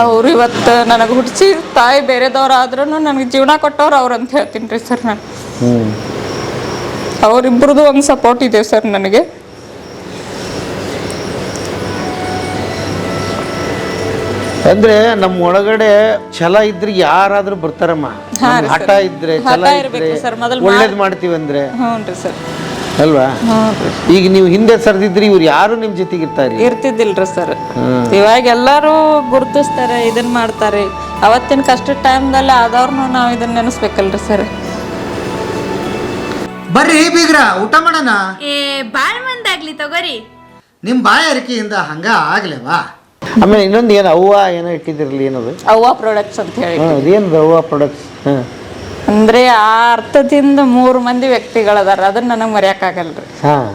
ಅವ್ರು ಇವತ್ತು ನನಗೆ ಹುಟ್ಟಿಸಿ ತಾಯಿ ಬೇರೆದವ್ರು ಆದ್ರೂ ನನಗೆ ಜೀವನ ಕೊಟ್ಟವ್ರು ಅವ್ರು ಅಂತ ಹೇಳ್ತೀನಿ ರೀ ಸರ್ ನಾನು. ಅವರಿಬ್ಬರದು ಒಂದು ಸಪೋರ್ಟ್ ಇದೆ ಸರ್ ನನಗೆ. ಅಂದ್ರೆ ನಮ್ಮ ಒಳಗಡೆ ಛಲ ಇದ್ರೆ ಯಾರಾದ್ರೂ ಬರ್ತಾರಮ್ಮ. ಹಠ ಇದ್ರೆ ಛಲ ಒಳ್ಳೇದ್ ಮಾಡ್ತೀವಿ ಅಂದ್ರೆ. ಹ್ಞೂ ರೀ ಸರ್. ಅಲ್ವಾ? ಈಗ ನೀವು ಹಿಂದೆ ಸರ್ದಿದ್ರಿ ಇವ್ರು ಯಾರು ನಿಮ್ ಜೊತೆಗೆ ಇರ್ತಾರೆ? ಇರ್ತಿದ್ದಿಲ್ರಿ ಸರ್ ಹ್ಮ್. ಇವಾಗ ಎಲ್ಲರೂ ಗುರುತಿಸ್ತಾರೆ ಇದನ್ನ ಮಾಡ್ತಾರೆ. ಅವತ್ತಿನ ಕಷ್ಟದ ಟೈಮ್ದಲ್ಲಿ ಆದವ್ರನ್ನೂ ನಾವು ಇದನ್ನ ನೆನೆಸ್ಬೇಕಲ್ರಿ ಸರ್ ಬರ್ರಿ ಬೀಗ್ರ ಊಟ ಮಾಡೋಣ? ಏ ಬಾಳ್ ಮಂದಾಗ್ಲಿ ತಗೋರಿ. ನಿಮ್ ಬಾಯ ಅರಿಕೆಯಿಂದ ಹಂಗ ಆಗ್ಲೇವಾ? ಆಮೇಲೆ ಇನ್ನೊಂದು ಏನು ಅವ್ವ ಏನೋ ಇಟ್ಟಿದ್ದಿರಲಿ ಏನದು? ಅವ್ವ ಪ್ರಾಡಕ್ಟ್ಸ್ ಅಂತ ಹೇಳಿ ಹಾಂ ಅವ್ವಾ ಅವ್ವ ಪ್ರಾಡಕ್ಟ್ಸ್ ಹಾಂ. ಅಂದ್ರೆ ಆ ಅರ್ಥದಿಂದ ಮೂರು ಮಂದಿ ವ್ಯಕ್ತಿಗಳದಾರ. ಅದನ್ನ ನನಗೆ ಮರೆಯೋಕ್ಕಾಗಲ್ರಿ. ಹಾಂ.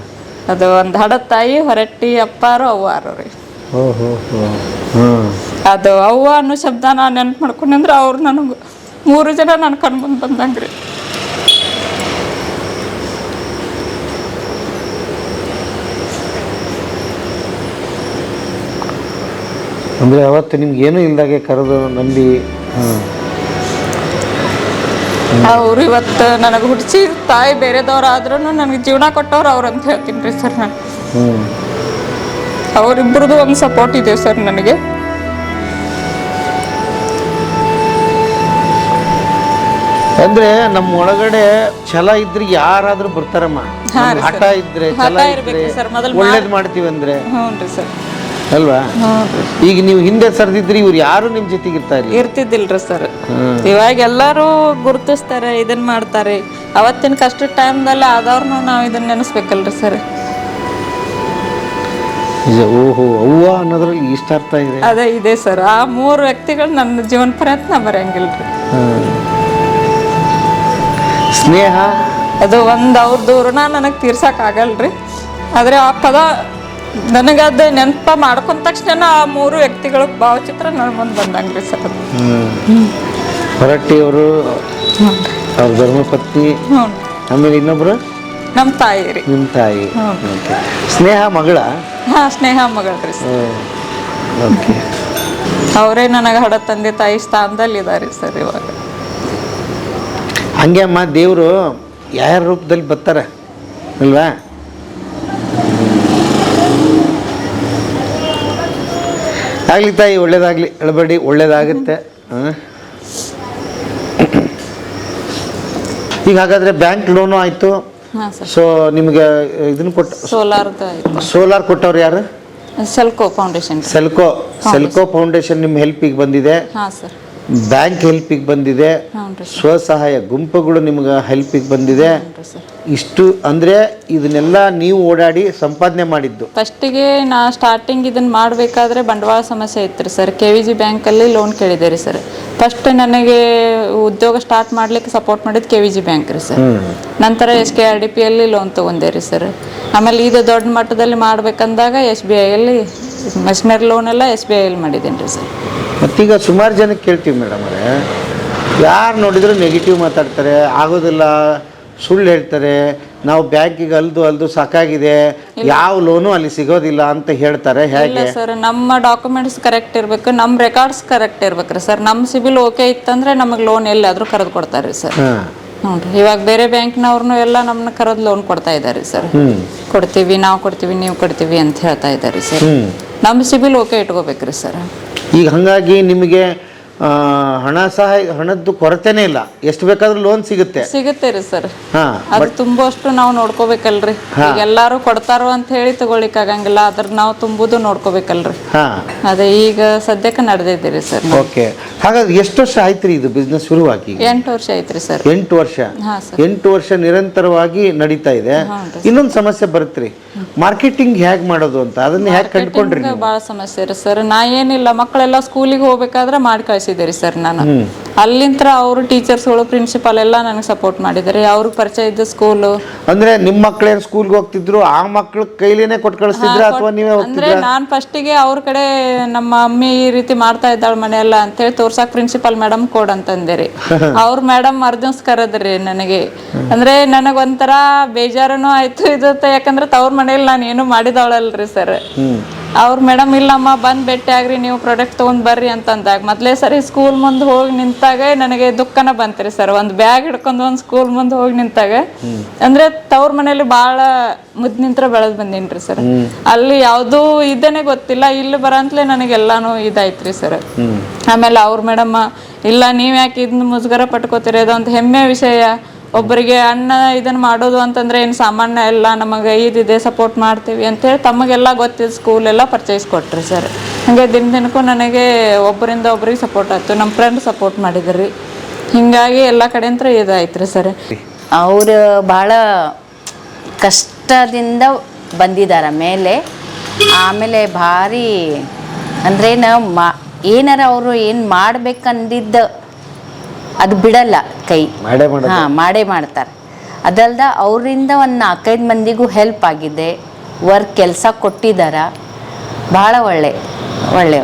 ಅದು ಒಂದು ಹಡ ತಾಯಿ ಹೊರಟ್ಟಿ ಅಪ್ಪಾರು ಅವ್ವಾರು ರೀ. ಓ ಹೋ ಹೋ ಹ್ಞೂ ಅದು ಅವ್ವ ಅನ್ನೋ ಶಬ್ದ ನಾನು ನೆನ್ಪು ಮಾಡ್ಕೊಂಡ್ರೆ ಅವ್ರು ನನಗೆ ಮೂರು ಜನ ನನ್ನ ಕಣ್ಮುಂದೆ ಬಂದಂಗೆ ರೀ. ಅಂದರೆ ಅವತ್ತು ನಿಮ್ಗೆ ಏನು ಇಲ್ದಾಗೆ ಕರೆದು ನಂಬಿ ಹಾಂ ಅವ್ರು ಇವತ್ತು ನನಗೆ ಹುಟ್ಟಿಸಿ ತಾಯಿ ಬೇರೆದವ್ರು ಆದ್ರೂ ನನಗೆ ಜೀವನ ಕೊಟ್ಟವ್ರು ಅವ್ರು ಅಂತ ಹೇಳ್ತೀನಿ ರೀ ಸರ್ ನಾನು. ಅವರಿಬ್ಬರದ್ದು ಅವರಿಬ್ಬರದು ಒಂದು ಸಪೋರ್ಟ್ ಇದೆ ಸರ್ ನನಗೆ. ಅಂದ್ರೆ ನಮ್ಮ ಒಳಗಡೆ ಛಲ ಇದ್ರೆ ಯಾರಾದ್ರೂ ಬರ್ತಾರಮ್ಮ. ಹಠ ಇದ್ರೆ ಛಲ ಇರ್ಬೇಕು ಇದ್ರೆ ಒಳ್ಳೇದ್ ಮಾಡ್ತೀವಿ ಅಂದ್ರೆ. ಹ್ಞೂ ರೀ ಸರ್. ಅಲ್ವಾ? ಈಗ ನೀವು ಹಿಂದೆ ಸರ್ದಿದ್ರಿ ಇವ್ರು ಯಾರು ನಿಮ್ ಜೊತೆಗೆ ಇರ್ತಾರೆ ಇರ್ತಿದ್ದಿಲ್ರಿ ಸರ್. ಇವಾಗ ಎಲ್ಲರೂ ಗುರುತಿಸ್ತಾರೆ ಇದನ್ನ ಮಾಡ್ತಾರೆ. ಅವತ್ತಿನ ಕಷ್ಟದ ಟೈಮ್ದಲ್ಲಿ ಆದವ್ರನ್ನೂ ನಾವು ಇದನ್ನ ನೆನೆಸ್ಬೇಕಲ್ರಿ ಸರ್. ನಿಜ ಓಹೋ ಅವ್ವ ಅನ್ನೋದ್ರಲ್ಲಿ ಇಷ್ಟ ಅರ್ಥ ಇದೆ. ಅದೇ ಇದೆ ಸರ್. ಆ ಮೂರು ವ್ಯಕ್ತಿಗಳು ನನ್ನ ಜೀವನ ಪ್ರಯತ್ನ ಬರೆಯಂಗಿಲ್ರಿ. ಹ್ಮ್. ಸ್ನೇಹ? ಅದು ಒಂದು ಅವ್ರದ್ದು ಋಣ ನನಗೆ ತೀರ್ಸಕ್ ಆಗಲ್ರಿ. ಆದ್ರೆ ಆ ಪದ ನನಗದು ನೆನಪ ಮಾಡ್ಕೊಂಡ ತಕ್ಷಣ ಆ ಮೂರು ವ್ಯಕ್ತಿಗಳ ಭಾವಚಿತ್ರ ನನ್ನ ಮುಂದೆ ಬಂದಂಗ್ರಿ ಸರ್ ಅದು. ಹೊರಟ್ಟಿ ಅವರು ಅವ್ರ ಧರ್ಮಪತ್ನಿ ಪತ್ನಿ ಆಮೇಲೆ ಇನ್ನೊಬ್ರು? ನಮ್ಮ ತಾಯಿ ರೀ. ನಿಮ್ಮ ತಾಯಿ. ಸ್ನೇಹ ಮಗಳ? ಹಾಂ ಸ್ನೇಹ ಮಗಳ್ರಿ ಸರ್. ಓಕೆ. ಅವರೇ ನನಗೆ ಹಡ ತಂದೆ ತಾಯಿ ಸ್ಥಾನದಲ್ಲಿ ಇದ್ದಾರೆ ಸರ್ ಇವಾಗ. ಹಂಗೆ ಅಮ್ಮ ದೇವರು ಯಾರ ರೂಪದಲ್ಲಿ ಬರ್ತಾರೆ? ಅಲ್ವಾ? ಆಗ್ಲಿ ತಾಯಿ ಒಳ್ಳೇದಾಗಲಿ. ಹೇಳಬೇಡಿ ಒಳ್ಳೇದಾಗುತ್ತೆ. ಈಗ ಹಾಗಾದ್ರೆ ಬ್ಯಾಂಕ್ ಲೋನು ಆಯ್ತು. ಸೊ ನಿಮ್ಗೆ ಇದನ್ನ ಕೊಟ್ಟ ಸೋಲಾರ್ ಸೋಲಾರ್ ಕೊಟ್ಟವ್ರು ಯಾರು? Selco foundation Selco Selco foundation ನಿಮ್ಮ ಹೆಲ್ಪಿಗೆ ಬಂದಿದೆ. ಹಾಂ ಸರ್ ಬ್ಯಾಂಕ್ ಹೆಲ್ಪಿಗೆ ಬಂದಿದೆ. ಸ್ವಸಹಾಯ ಗುಂಪುಗಳು ನಿಮ್ಗೆ ಹೆಲ್ಪಿಗೆ ಬಂದಿದೆ. ಇಷ್ಟು ಅಂದರೆ ಇದನ್ನೆಲ್ಲ ನೀವು ಓಡಾಡಿ ಸಂಪಾದನೆ ಮಾಡಿದ್ದು. ಫಸ್ಟಿಗೆ ನಾ ಸ್ಟಾರ್ಟಿಂಗ್ ಇದನ್ನ ಮಾಡಬೇಕಾದ್ರೆ ಬಂಡವಾಳ ಸಮಸ್ಯೆ ಇತ್ತು ರೀ ಸರ್. ಕೆ ವಿ ಜಿ ಬ್ಯಾಂಕಲ್ಲಿ ಲೋನ್ ಕೇಳಿದೆ ರೀ ಸರ್. ಫಸ್ಟ್ ನನಗೆ ಉದ್ಯೋಗ ಸ್ಟಾರ್ಟ್ ಮಾಡ್ಲಿಕ್ಕೆ ಸಪೋರ್ಟ್ ಮಾಡಿದ್ದು ಕೆ ವಿ ಜಿ ಬ್ಯಾಂಕ್ ರೀ ಸರ್. ನಂತರ S K R D P ಅಲ್ಲಿ ಲೋನ್ ತಗೊಂಡೆ ರೀ ಸರ್. ಆಮೇಲೆ ಇದು ದೊಡ್ಡ ಮಟ್ಟದಲ್ಲಿ ಮಾಡ್ಬೇಕಂದಾಗ ಎಸ್ ಬಿ ಐಯಲ್ಲಿ ಮಷಿನರಿ ಲೋನ್ ಎಲ್ಲ ಎಸ್ ಬಿ ಐಯಲ್ಲಿ ಮಾಡಿದ್ದೀನಿ ರೀ ಸರ್. ಮತ್ತೀಗ ಸುಮಾರು ಜನಕ್ಕೆ ಕೇಳ್ತೀವಿ ಮೇಡಮ್ ಅವರೇ. ಯಾರು ನೋಡಿದ್ರು ನೆಗೆಟಿವ್ ಮಾತಾಡ್ತಾರೆ ಆಗೋದಿಲ್ಲ ಸುಳ್ಳು ಹೇಳ್ತಾರೆ ನಾವು ಬ್ಯಾಂಕಿಗೆ ಅಲ್ದು ಅಲ್ದು ಸಾಕಾಗಿದೆ ಯಾವ ಲೋನು ಅಲ್ಲಿ ಸಿಗೋದಿಲ್ಲ ಅಂತ ಹೇಳ್ತಾರೆ ಹೇಗೆ? ಸರ್ ನಮ್ಮ ಡಾಕ್ಯುಮೆಂಟ್ಸ್ ಕರೆಕ್ಟ್ ಇರಬೇಕು ನಮ್ಮ ರೆಕಾರ್ಡ್ಸ್ ಕರೆಕ್ಟ್ ಇರ್ಬೇಕ್ರಿ ಸರ್. ನಮ್ಮ ಸಿಬಿಲ್ ಓಕೆ ಇತ್ತಂದ್ರೆ ನಮಗೆ ಲೋನ್ ಎಲ್ಲಾದರೂ ಕರೆದು ಕೊಡ್ತಾರೆ ಸರ್. ಹ್ಞೂ ಇವಾಗ ಬೇರೆ ಬ್ಯಾಂಕ್ನವ್ರನ್ನು ಎಲ್ಲ ನಮ್ಮನ್ನ ಕರೆದು ಲೋನ್ ಕೊಡ್ತಾ ಇದ್ದಾರೆ ಸರ್. ಕೊಡ್ತೀವಿ ನಾವು ಕೊಡ್ತೀವಿ ನೀವು ಕೊಡ್ತೀವಿ ಅಂತ ಹೇಳ್ತಾ ಇದ್ದಾರೆ ಸರ್. ನಮ್ಮ ಸಿಬಿಲ್ ಓಕೆ ಇಟ್ಕೋಬೇಕ್ರಿ ಸರ್. ಈಗ ಹಾಗಾಗಿ ನಿಮಗೆ ಹಣ ಸಹಾಯ ಹಣದ್ದು ಕೊರತೆನೇ ಇಲ್ಲ. ಎಷ್ಟು ಬೇಕಾದ್ರೂ ಲೋನ್ ಸಿಗುತ್ತೆ. ಸಿಗುತ್ತೆ ರೀ ಸರ್. ಹಾ ಅದು ತುಂಬುವಷ್ಟು ನಾವು ನೋಡ್ಕೋಬೇಕಲ್ರಿ. ಈಗ ಎಲ್ಲಾರು ಕೊಡ್ತಾರೋ ಅಂತ ಹೇಳಿ ತಗೊಳಿಕ್ ಆಗಂಗಿಲ್ಲ. ಅದ್ರ ನಾವು ತುಂಬುದು ನೋಡ್ಕೋಬೇಕಲ್ರಿ. ಹಾ. ಅದೇ ಈಗ ಸದ್ಯಕ್ಕೆ ನಡೆದಿದ್ದೀರಿ ಸರ್. ಓಕೆ. ಹಾಗಾದ್ರೆ ಎಷ್ಟು ವರ್ಷ ಆಯ್ತ್ರಿ ಇದು ಬಿಸ್ನೆಸ್ ಶುರುವಾಗಿ? ಎಂಟು ವರ್ಷ ಐತ್ರಿ ಸರ್. ಎಂಟು ವರ್ಷ. ಹಾ ಸರ್. ಎಂಟು ವರ್ಷ ನಿರಂತರವಾಗಿ ನಡೀತಾ ಇದೆ. ಇನ್ನೊಂದು ಸಮಸ್ಯೆ ಬರುತ್ತೆ ಮಾರ್ಕೆಟಿಂಗ್ ಹೇಗ್ ಮಾಡೋದು ಅಂತ? ಅದನ್ನ ಹೇಗೆ ಕಂಡುಕೊಂಡ್ರಿ ಭಾಳ ಸಮಸ್ಯೆ ರೀ ಸರ್. ನಾ ಏನಿಲ್ಲ. ಮಕ್ಕಳೆಲ್ಲ ಸ್ಕೂಲಿಗೆ ಹೋಗ್ಬೇಕಾದ್ರೆ ಮಾಡಿ ಕಳ್ಸಿದ್ದೆ ರೀ ಸರ್ ನಾನು. ಅಲ್ಲಿಂದ ಅವರು ಟೀಚರ್ಸ್ಗಳು ಪ್ರಿನ್ಸಿಪಾಲ್ ಎಲ್ಲ ನನಗೆ ಸಪೋರ್ಟ್ ಮಾಡಿದ್ದಾರೆ. ಅವ್ರಿಗೆ ಪರಿಚಯ ಇದ್ದ ಸ್ಕೂಲು ಅಂದ್ರೆ ನಿಮ್ಮ ಮಕ್ಕಳೇ ಸ್ಕೂಲ್ಗೆ ಹೋಗ್ತಿದ್ರು ಆ ಮಕ್ಳ ಕೈಲೇನೆ ಕೊಟ್ಟು ಕಳಿಸ್ತಿದ್ರ ಅಥವಾ ನೀವೇ ಅಂದ್ರೆ ನಾನು ಫಸ್ಟಿಗೆ ಅವ್ರ ಕಡೆ ನಮ್ಮ ಅಮ್ಮಿ ಈ ರೀತಿ ಮಾಡ್ತಾ ಇದ್ದಾಳ ಮನೆಯೆಲ್ಲ ಅಂತೇಳಿ ತೋರ್ಸಾಕ ಪ್ರಿನ್ಸಿಪಾಲ್ ಮೇಡಮ್ ಕೊಡ್ ಅಂತಂದೇರಿ. ಅವ್ರ ಮೇಡಮ್ ಮರ್ದಿವ್ಸ್ ಕರೆದ್ರಿ ನನಗೆ. ಅಂದ್ರೆ ನನಗ್ ಒಂಥರ ಬೇಜಾರನು ಆಯ್ತು ಇದು ಯಾಕಂದ್ರೆ ತವ್ರ ಮನೇಲಿ ನಾನು ಏನು ಮಾಡಿದವಳಲ್ರಿ ಸರ್. ಅವ್ರು ಮೇಡಮ್ ಇಲ್ಲಮ್ಮ ಬಂದು ಭೇಟಿ ಆಗ್ರಿ ನೀವು ಪ್ರಾಡಕ್ಟ್ ತೊಗೊಂಡು ಬರ್ರಿ ಅಂತಂದಾಗ ಮೊದಲೇ ಸರಿ ಸ್ಕೂಲ್ ಮುಂದೆ ಹೋಗಿ ನಿಂತಾಗ ನನಗೆ ದುಃಖನ ಬಂತ್ರಿ ಸರ್ ಒಂದು ಬ್ಯಾಗ್ ಹಿಡ್ಕೊಂಡು ಒಂದು ಸ್ಕೂಲ್ ಮುಂದೆ ಹೋಗಿ ನಿಂತಾಗ ಅಂದ್ರೆ ತವ್ರ ಮನೇಲಿ ಭಾಳ ಮುದ್ ನಿಂತ್ರ ಬೆಳೆದು ಬಂದೀನ್ರಿ ಸರ್ ಅಲ್ಲಿ ಯಾವುದೂ ಇದೇನೆ ಗೊತ್ತಿಲ್ಲ ಇಲ್ಲಿ ಬರಂತಲೇ ನನಗೆಲ್ಲಾನು ಇದಾಯ್ತ್ರಿ ಸರ್ ಆಮೇಲೆ ಅವ್ರ ಮೇಡಮ್ಮ ಇಲ್ಲ ನೀವು ಯಾಕೆ ಇದನ್ನ ಮುಜುಗರ ಪಟ್ಕೋತೀರಿ ಅದೊಂದು ಹೆಮ್ಮೆ ವಿಷಯ. ಒಬ್ಬರಿಗೆ ಅನ್ನ ಇದನ್ನ ಮಾಡೋದು ಅಂತಂದ್ರೆ ಏನು ಸಾಮಾನ್ಯ ಎಲ್ಲ ನಮಗೆ ಇದಿದೆ ಸಪೋರ್ಟ್ ಮಾಡ್ತೀವಿ ಅಂತೇಳಿ ತಮಗೆಲ್ಲ ಗೊತ್ತಿದ್ದು ಸ್ಕೂಲ್ ಎಲ್ಲ ಪರ್ಚೇಸ್ ಕೊಟ್ರಿ ಸರ್ ಹಾಗೆ ದಿನ ದಿನಕ್ಕೂ ನನಗೆ ಒಬ್ಬರಿಂದ ಒಬ್ರಿಗೆ ಸಪೋರ್ಟ್ ಆಯ್ತು. ನಮ್ಮ ಫ್ರೆಂಡ್ ಸಪೋರ್ಟ್ ಮಾಡಿದ್ರಿ. ಹಿಂಗಾಗಿ ಎಲ್ಲ ಕಡೆಂತ್ರ ಇದಾಯ್ತು ರೀ ಸರ್ ಅವರು ಭಾಳ ಕಷ್ಟದಿಂದ ಬಂದಿದ್ದಾರೆ ಮೇಲೆ. ಆಮೇಲೆ ಭಾರಿ ಅಂದ್ರೇನು ಮಾ ಏನಾರ ಅವರು ಏನು ಮಾಡ್ಬೇಕಂದಿದ್ದ ಅದು ಬಿಡಲ್ಲ ಕೈ. ಹಾ ಮಾಡೋದು. ಹಾಂ ಮಾಡೇ ಮಾಡ್ತಾರೆ. ಅದಲ್ದ ಅವರಿಂದ ಒಂದು ನಾಲ್ಕೈದು ಮಂದಿಗೂ ಹೆಲ್ಪ್ ಆಗಿದೆ. ವರ್ಕ್ ಕೆಲಸ ಕೊಟ್ಟಿದಾರ. ಭಾಳ ಒಳ್ಳೆ ಒಳ್ಳೆ